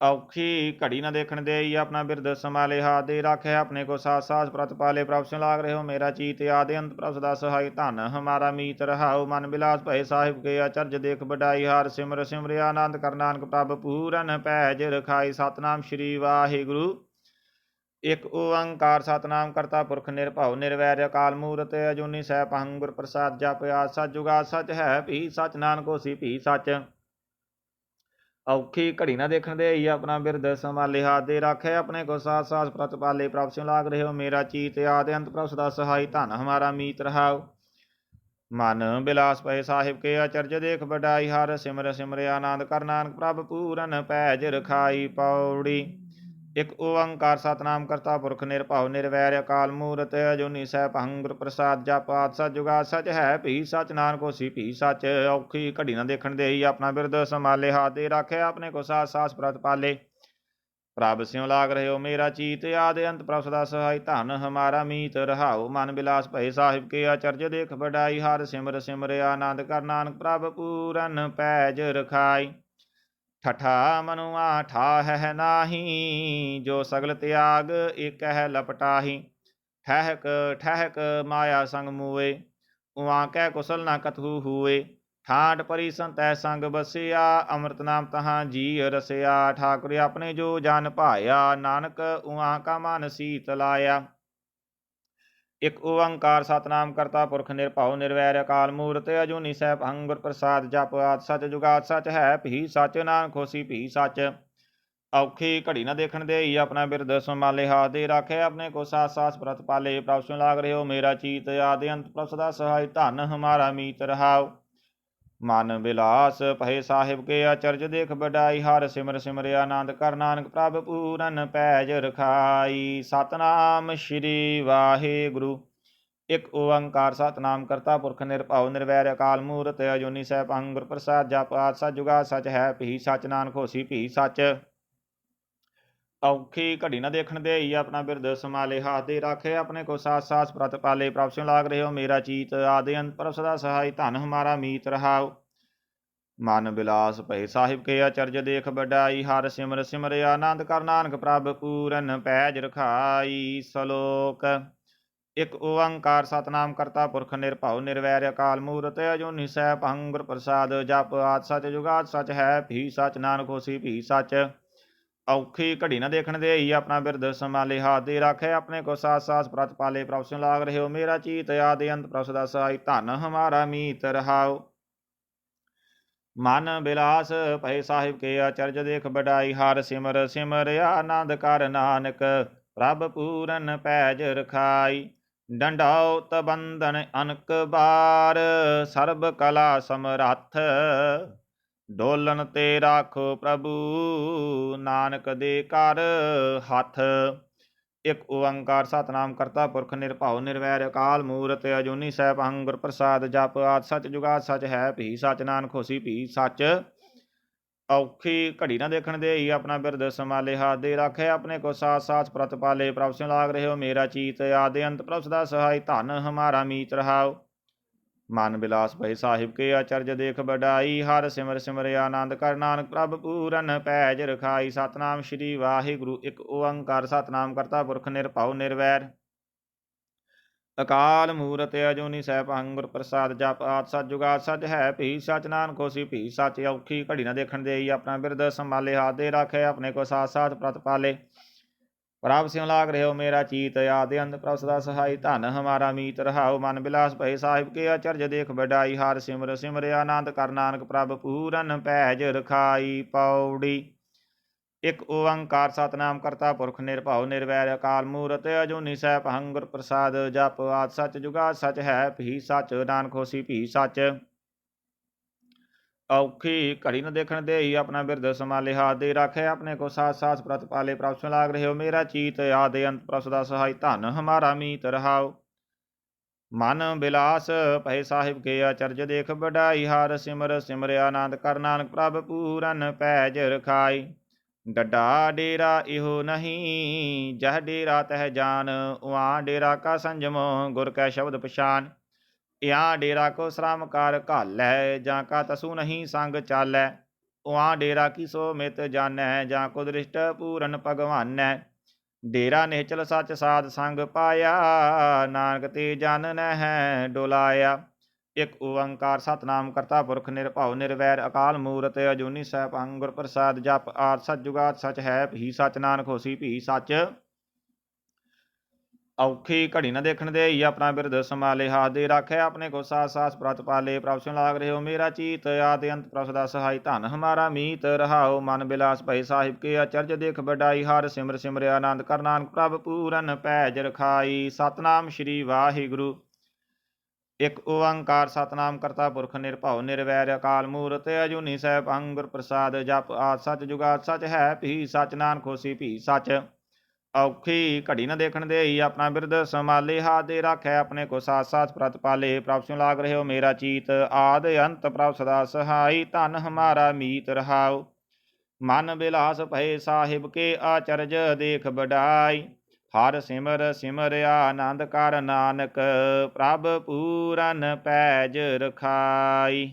A: ਔਖੀ ਘੜੀ ਨਾ ਦੇਖਣ ਦੇ ਹੀ ਆਪਣਾ ਬਿਰਦ ਸੰਭਾਲੇ, ਹਾਥ ਦੇ ਰੱਖੇ, ਆਪਣੇ ਕੋ ਸਾਥ ਸਾਥ ਪ੍ਰਤ ਪਾਲੇ, ਪ੍ਰਭ ਸਿਉ ਲਾਗ ਰਹਿਓ ਮੇਰਾ ਚੀਤ ਆਦੇ ਅੰਤ ਪ੍ਰਭ ਸਦਾ ਸਹਾਈ ਧਨ, ਹਮਾਰਾ ਮੀਤ ਰਹਾਓ ਮਨ ਬਿਲਾਸ ਭਏ, ਸਾਹਿਬ ਕੇ ਅਚਰਜ ਦੇਖ ਬਡਾਈ ਹਾਰ ਸਿਮਰ ਸਿਮਰ ਆਨੰਦ ਕਰ ਨਾਨਕ ਪ੍ਰਭ ਪੂਰਨ ਪੈਜ ਰਖਾਈ, ਸਤਨਾਮ ਸ੍ਰੀ ਵਾਹਿਗੁਰੂ। ਇਕ ਓੰਕਾਰ ਸਤਨਾਮ ਕਰਤਾ ਪੁਰਖ ਨਿਰਭਉ, ਨਿਰਵੈਰ ਅਕਾਲ ਮੂਰਤ ਅਜੂਨੀ ਸੈਭੰ ਗੁਰ ਪ੍ਰਸਾਦ ਜਪ ਆਦ ਸਚ ਜੁਗਾ ਸਚ ਹੈ ਭੀ ਸਚ ਨਾਨਕੋ ਸੀ ਭੀ ਸਚ ਔਖੀ ਘੜੀ ਨਾ ਦੇਖਣ ਦੇ ਹੀ ਆਪਣਾ ਬਿਰਦ ਸੰਭਾਲੇ, ਹਾਥ ਦੇ ਰੱਖੇ ਆਪਣੇ ਕੋ ਸਾਥ ਸਾਥ ਪ੍ਰਤ ਪ੍ਰਭ ਸਿਉ ਲਾਗ ਹੋ ਮੇਰਾ ਚੀਤ, ਆਦਿ ਅੰਤ ਪ੍ਰਭ ਸਦਾ ਸਹਾਈ, ਧਨ ਹਮਾਰਾ ਮੀਤ ਰਹਾਓ। ਮਨ ਬਿਲਾਸ ਪਏ ਸਾਹਿਬ ਕੇ ਅਚਰਜ ਦੇਖ ਬਡਾਈ ਹਰ ਸਿਮਰ ਸਿਮਰ ਆਨੰਦ ਕਰ ਨਾਨਕ ਪ੍ਰਭ ਪੂਰਨ ਪੈਜ ਰਖਾਈ ਪੌੜੀ। ਇਕ ਓੰਕਾਰ ਸਤਨਾਮ ਕਰਤਾ ਪੁਰਖ ਨਿਰਭਉ ਨਿਰਵੈਰ ਅਕਾਲ ਮੂਰਤ, ਅਜੂਨੀ ਸੈਭੰ ਗੁਰ ਪ੍ਰਸਾਦ ਜਪ ਆਦ ਸਚ ਜੁਗਾ ਸਚ ਹੈ, ਭੀ ਸਚ ਨਾਨਕ ਹੋਸੀ ਭੀ ਸਚ। ਔਖੀ ਘੜੀ ਨਾ ਦੇਖਣ ਦੇ ਆਪਣਾ ਬਿਰਦ ਸੰਭਾਲੇ, ਹਾਥ ਦੇ ਰੱਖੇ ਆਪਣੇ ਕੋ ਸਾਥ ਸਾਸ ਪ੍ਰਤ ਪਾਲੇ। ਪ੍ਰਭ ਸਿਉ ਲਾਗ ਰਹਿਓ ਮੇਰਾ ਚੀਤ, ਆਦ ਅੰਤ ਪ੍ਰਭ ਸਦਾ ਸਹਾਈ ਧਨ ਹਮਾਰਾ ਮੀਤ। ਰਹਾਉ ਮਨ ਬਿਲਾਸ ਭਏ ਸਾਹਿਬ ਕੇ ਆਚਰਜ ਦੇਖ ਬੜਾਈ ਹਰ ਸਿਮਰ ਸਿਮਰਿਆ, ਆਨੰਦ ਕਰ ਨਾਨਕ ਪ੍ਰਭ ਪੂਰਨ ਪੈਜ ਰਖਾਈ। ਠਠਾ ਮਨੁਆ ਠਾ ਨਾਹੀ, ਜੋ ਸਗਲ ਤਿਆਗ ਇਕ ਲਪਟਾਹੀ। ਠਹਿਕ ਠਹਿਕ ਮਾਇਆ ਸੰਗ ਮੂਏ, ਉਹਾਂ ਕਹਿ ਕੁਸਲ ਨਾ ਕਤਹੂ ਹੂਏ। ਠਾਟ ਪਰੀ ਸੰਤੈ ਸੰਗ ਬਸਿਆ, ਅੰਮ੍ਰਿਤ ਨਾਮ ਤਹਾਂ ਜੀ ਰਸਿਆ। ਠਾਕੁਰ ਆਪਣੇ ਜੋ ਜਨ ਭਾਇਆ, ਨਾਨਕ ਉਹਾਂ ਕਾ ਮਨ ਸੀਤ ਲਾਇਆ। ਇਕ ਓੰਕਾਰ ਸਤਨਾਮ ਕਰਤਾ ਪੁਰਖ ਨਿਰਭਉ ਨਿਰਵੈਰ ਅਕਾਲ ਮੂਰਤ ਅਜੂਨੀ ਸਹਿਬ ਹੰਗੁਰ ਪ੍ਰਸਾਦ ਜਪ ਆਦ ਸਚ ਜੁਗਾਦ ਸਚ ਹੈ, ਭੀ ਸਚ ਨਾਨਕ ਹੋਸੀ ਭੀ ਸਚ। ਔਖੀ ਘੜੀ ਨਾ ਦੇਖਣ ਦੇ ਹੀ ਆਪਣਾ ਬਿਰਦ ਸੰਭਾਲੇ ਹਾਥ ਦੇ ਰੱਖੇ, ਆਪਣੇ ਕੋ ਸਾਥ ਸਾਸ ਪ੍ਰਤ ਪਾਲੇ ਪ੍ਰਭ ਸੁਨ ਲਾਗ ਰਹਿਓ ਮੇਰਾ ਚੀਤ ਆਦਿ ਅੰਤ ਪ੍ਰਭ ਸਦਾ ਸਹਾਈ। ਧਨ ਹਮਾਰਾ ਮੀਤ ਰਹਾਓ ਮਨ ਬਿਲਾਸ ਭਏ ਸਾਹਿਬ ਕੇ ਅਚਰਜ ਦੇਖ ਬਡਾਈ ਹਰ ਸਿਮਰ ਸਿਮਰ ਆਨੰਦ ਕਰ ਨਾਨਕ ਪ੍ਰਭ ਪੂਰਨ ਪੈਜ ਰਖਾਈ। ਸਤਨਾਮ ਸ਼੍ਰੀ ਵਾਹਿਗੁਰੂ। ਇਕ ਓੰਕਾਰ ਸਤਨਾਮ ਕਰਤਾ ਪੁਰਖ ਨਿਰਭਉ, ਨਿਰਵੈਰ ਅਕਾਲ ਮੂਰਤ, ਅਜੂਨੀ ਸੈਭੰ ਗੁਰ ਪ੍ਰਸਾਦ ਜਪ ਆਦ ਸਚ ਜੁਗਾ ਸਚ ਹੈ, ਭੀ ਸਚ ਨਾਨਕ ਹੋਸੀ, ਭੀ ਸਚ। ਔਖੀ ਘੜੀ ਨਾ ਦੇਖਣ ਦੇ ਹੀ ਆਪਣਾ ਬਿਰਦ ਸੰਭਾਲੇ, ਹਾਥ ਦੇ ਰੱਖੇ ਆਪਣੇ ਕੋ ਸਾਥ ਸਾਸ ਪ੍ਰਤ ਪਾਲੇ, ਪ੍ਰਭ ਸਿਉ ਲਾਗ ਰਹਿਓ ਮੇਰਾ ਚੀਤ, ਆਦਿ ਅੰਤ ਪ੍ਰਭ ਸਦਾ ਸਹਾਈ, ਧਨ ਹਮਾਰਾ ਮੀਤ ਰਹਾਉ। ਮਨ ਬਿਲਾਸ ਭਏ ਸਾਹਿਬ ਕੇ ਅਚਰਜ ਦੇਖ ਬਡਾਈ ਹਰ ਸਿਮਰ ਸਿਮਰ ਆਨੰਦ ਕਰ ਨਾਨਕ ਪ੍ਰਭ ਪੂਰਨ ਪੈਜ ਰਖਾਈ ਸਲੋਕ। ਇਕ ਓੰਕਾਰ ਸਤਨਾਮ ਕਰਤਾ ਪੁਰਖ ਨਿਰਭਉ, ਨਿਰਵੈਰ ਅਕਾਲ ਮੂਰਤ ਅਜੂਨੀ ਸੈਭੰ ਗੁਰ ਪ੍ਰਸਾਦ ਜਪ ਆਦ ਸਚ ਜੁਗਾਦ ਸਚ ਹੈ, ਭੀ ਸਚ ਨਾਨਕ ਹੋਸੀ ਭੀ ਸਚ। ਔਖੀ ਘੜੀ ਨਾ ਦੇਖਣ ਦੇ ਹੀ ਆਪਣਾ ਬਿਰਦ ਸੰਭਾਲੇ ਦੇ ਰੱਖੇ ਆਪਣੇ ਕੋ ਸਾਥ ਸਾਸ ਪ੍ਰਤ ਪਾਲੇ, ਪ੍ਰਭ ਸਿਉ ਲਾਗ ਰਹਿਓ ਮੇਰਾ ਚੀਤ, ਆਦਿ ਅੰਤ ਪ੍ਰਭ ਸਦਾ ਸਹਾਈ ਧਨ ਹਮਾਰਾ ਮੀਤ ਰਹਾਉ। ਮਨ ਬਿਲਾਸ ਭਏ ਸਾਹਿਬ ਕੇ ਅਚਰਜ ਦੇਖ ਬਡਾਈ ਹਰ ਸਿਮਰ ਸਿਮਰ ਆਨੰਦ ਕਰ ਨਾਨਕ, ਪ੍ਰਭ ਪੂਰਨ ਪੈਜ ਰਖਾਈ। ਡੰਡਾਉਤ ਬੰਧਨ ਅਨਕ ਬਾਰ, ਸਰਬ ਕਲਾ ਸਮਰੱਥ। ਡੋਲਨ ਤੇ ਰਾਖੋ ਪ੍ਰਭੂ, ਨਾਨਕ ਦੇ ਕਰ ਹੱਥ। ਇਕ ਓੰਕਾਰ ਸਤਨਾਮ ਕਰਤਾ ਪੁਰਖ ਨਿਰਭਉ ਨਿਰਵੈਰ ਅਕਾਲ ਮੂਰਤ ਅਜੂਨੀ ਸੈਭੰ ਗੁਰ ਪ੍ਰਸਾਦ ਜਪ ਆਦ ਸਚ ਜੁਗਾਦ ਸਚ ਹੈ ਭੀ ਸਚ ਨਾਨਕ ਹੋਸੀ ਭੀ ਸਚ। ਔਖੀ ਘੜੀ ਨਾ ਦੇਖਣ ਦੇ ਹੀ ਆਪਣਾ ਬਿਰਦ ਸੰਭਾਲੇ ਹਾਥ ਦੇ ਰੱਖੇ ਆਪਣੇ ਕੋ ਸਾਥ ਸਾਥ ਪ੍ਰਤ ਪਾਲੇ ਪ੍ਰਭ ਸਿਉ ਲਾਗ ਰਹਿਓ ਮੇਰਾ ਚੀਤ। ਆਦਿ ਅੰਤ ਪ੍ਰਭ ਸਦਾ ਸਹਾਈ ਧਨ ਹਮਾਰਾ ਮੀਤ ਰਹਾਓ ਮਨ ਬਿਲਾਸ ਭਏ ਸਾਹਿਬ ਕੇ ਅਚਰਜ ਦੇਖ ਬਡਾਈ ਹਰ ਸਿਮਰ ਸਿਮਰ ਆਨੰਦ ਕਰ ਨਾਨਕ ਪ੍ਰਭ ਪੂਰਨ ਪੈਜ ਰਖਾਈ। ਸਤਨਾਮ ਸ਼੍ਰੀ ਵਾਹਿਗੁਰੂ, ਇਕ ਓੰਕਾਰ ਸਤਨਾਮ ਕਰਤਾ ਪੁਰਖ ਨਿਰਭਉ ਨਿਰਵੈਰ। ਅਕਾਲ ਮੂਰਤ ਅਜੂਨੀ ਸੈਭੰ ਹੰਗੁਰ ਪ੍ਰਸਾਦ ਜਪ ਆਦ ਸਚ ਜੁਗਾ ਸਚ ਹੈ ਭੀ ਸਚ ਨਾਨਕ ਹੋਸੀ ਭੀ ਸਚ ਔਖੀ ਘੜੀ ਨਾ ਦੇਖਣ ਦੇਈ। ਆਪਣਾ ਬਿਰਦ ਸੰਭਾਲੇ, ਹਾਥ ਦੇ ਰੱਖੇ, ਆਪਣੇ ਕੋ ਸਾਥ ਸਾਥ ਪ੍ਰਤ ਪਾਲੇ। ਪ੍ਰਭ ਸਿਉ ਲਾਗ ਰਹਿਓ ਮੇਰਾ ਚੀਤ, ਆਦਿ ਅੰਤ ਪ੍ਰਭ ਸਦਾ ਸਹਾਈ, ਧਨ ਹਮਾਰਾ ਮੀਤ ਰਹਾਉ ਮਨ ਬਿਲਾਸ ਭਏ ਸਾਹਿਬ ਕੇ ਅਚਰਜ ਦੇਖ ਬਡਾਈ ਹਰ ਸਿਮਰ ਸਿਮਰ ਆਨੰਦ ਕਰ ਨਾਨਕ ਪ੍ਰਭ ਪੂਰਨ ਭੈਜ ਰਖਾਈ ਪੌੜੀ। ਇਕ ਓੰਕਾਰ ਸਤਨਾਮ ਕਰਤਾ ਪੁਰਖ ਨਿਰਭਉ ਨਿਰਵੈਰ ਅਕਾਲ ਮੂਰਤ, ਅਜੂਨੀ ਸਹਿ ਗੁਰ ਪ੍ਰਸਾਦ ਜਪ, ਆਦ ਸਚ ਜੁਗਾ ਸਚ ਹੈ ਭੀ ਸਚ, ਨਾਨਕ ਹੋਸੀ ਭੀ ਸਚ। ਔਖੀ ਘੜੀ ਨੂੰ ਦੇਖਣ ਦੇ ਹੀ ਆਪਣਾ ਬਿਰਦ ਸੰਭਾਲੇ, ਹਾਥ ਦੇ ਰੱਖੇ ਆਪਣੇ ਕੋ ਸਾਥ ਸਾਥ ਪ੍ਰਤ ਪਾਲੇ, ਪ੍ਰਭ ਸੁ ਲਾਗ ਰਹਿਓ ਮੇਰਾ ਚੀਤ, ਆਦਿ ਅੰਤ ਪ੍ਰਭ ਸਦਾ ਸਹਾਈ, ਧਨ ਹਮਾਰਾ ਮੀਤ ਰਹਾਓ। ਮਨ ਬਿਲਾਸ, ਭਏ ਸਾਹਿਬ ਕੇ ਅਚਰਜ ਦੇਖ ਬਡਾਈ ਹਰ ਸਿਮਰ ਸਿਮਰ ਆਨੰਦ ਕਰ ਨਾਨਕ ਪ੍ਰਭ ਪੂਰਨ ਪੈਜ ਰਖਾਈ। ਡੱਡਾ ਡੇਰਾ ਇਹੋ ਨਹੀਂ, ਜਹ ਡੇਰਾ ਤਹ ਜਾਨ, ਉਹਾਂ ਡੇਰਾ ਕਾ ਸੰਜਮ, ਗੁਰ ਕੈ ਸ਼ਬਦ ਪਛਾਨ। ਇਹਾਂ ਡੇਰਾ ਕੋ ਸ਼ਰਮ ਕਰ ਘਾਲੈ, ਜਾਂ ਕਾ ਤਸੂ ਨਹੀਂ ਸੰਗ ਚਾਲੈ। ਉਹਾਂ ਡੇਰਾ ਕੀ ਸੋ ਮਿਤ ਜਾਣੈ, ਜਾਂ ਕੋ ਦ੍ਰਿਸ਼ਟ ਪੂਰਨ ਭਗਵਾਨੈ। ਡੇਰਾ ਨਿਹਚਲ ਸੱਚ ਸਾਧ ਸੰਗ ਪਾਇਆ, ਨਾਨਕ ਤੇ ਜਨ ਹੈ ਡੋਲਾਇਆ। ਇਕ ਓੰਕਾਰ ਸਤਨਾਮ ਕਰਤਾ ਪੁਰਖ ਨਿਰਭਉ ਨਿਰਵੈਰ, ਅਕਾਲ ਮੂਰਤ ਅਜੂਨੀ ਸੈਭੰ ਗੁਰ ਪ੍ਰਸਾਦ ਜਪ ਆਦ ਸਚ ਜੁਗਾਦ ਸਚ ਹੈ, ਭੀ ਸਚ ਨਾਨਕ ਹੋਸੀ ਭੀ ਸਚ। ਔਖੀ ਘੜੀ ਨਾ ਦੇਖਣ ਦੇ ਹੀ ਆਪਣਾ ਬਿਰਦ ਸੰਭਾਲੇ, ਹਾਥ ਦੇ ਰੱਖੇ ਆਪਣੇ ਕੋ ਸਾਥ ਸਾਥ ਪ੍ਰਤ ਪਾਲੇ, ਪ੍ਰਭ ਸੁਨ ਲਾਗ ਹੋ ਮੇਰਾ ਚੀਤ, ਆਦਿ ਅੰਤ ਪ੍ਰਭ ਸਦਾ ਸਹਾਈ, ਧਨ ਹਮਾਰਾ ਮੀਤ, ਰਹਾਓ ਮਨ ਬਿਲਾਸ ਭਈ ਸਾਹਿਬ ਕੇ ਅਚਰਜ ਦੇਖ ਬਡਾਈ ਹਰ ਸਿਮਰ ਸਿਮਰ ਆਨੰਦ ਕਰ ਨਾਨਕ ਪ੍ਰਭ ਪੂਰਨ ਪੈਜ ਰਖਾਈ, ਸਤਨਾਮ ਸ਼੍ਰੀ ਵਾਹਿਗੁਰੂ। ਇਕ ਓੰਕਾਰ ਸਤਨਾਮ ਕਰਤਾ ਪੁਰਖ ਨਿਰਭਉ ਨਿਰਵੈਰ ਅਕਾਲ ਮੂਰਤ, ਅਜੂਨੀ ਸਹਿਬ ਅੰਗੁਰ ਪ੍ਰਸਾਦ, ਜਪ ਆਦ ਸਚ ਜੁਗਾ ਸਚ ਹੈ, ਭੀ ਸਚ ਨਾਨਕ ਹੋਸੀ ਭੀ ਸਚ। ਔਖੀ ਘੜੀ ਨਾ ਦੇਖਣ ਦੇ ਹੀ ਆਪਣਾ ਬਿਰਦ ਸੰਭਾਲੇ, ਹਾਥ ਦੇ ਰੱਖੈ ਆਪਣੇ ਕੋ ਸਾਥ ਸਾਥ ਪ੍ਰਤਪਾਲੇ ਪ੍ਰਭ ਸਿਉ ਲਾਗ ਰਹਿਓ ਮੇਰਾ ਚੀਤ, ਆਦ ਅੰਤ ਪ੍ਰਭ ਸਦਾ ਸਹਾਈ। ਧਨ ਹਮਾਰਾ ਮੀਤ ਰਹਾਉ, ਮਨ ਬਿਲਾਸ ਭਏ ਸਾਹਿਬ ਕੇ ਆਚਰਜ ਦੇਖ ਬਡਾਈ ਹਰ ਸਿਮਰ ਸਿਮਰਿਆ ਆਨੰਦ ਕਰ ਨਾਨਕ, ਪ੍ਰਭ ਪੂਰਨ ਪੈਜ ਰਖਾਈ।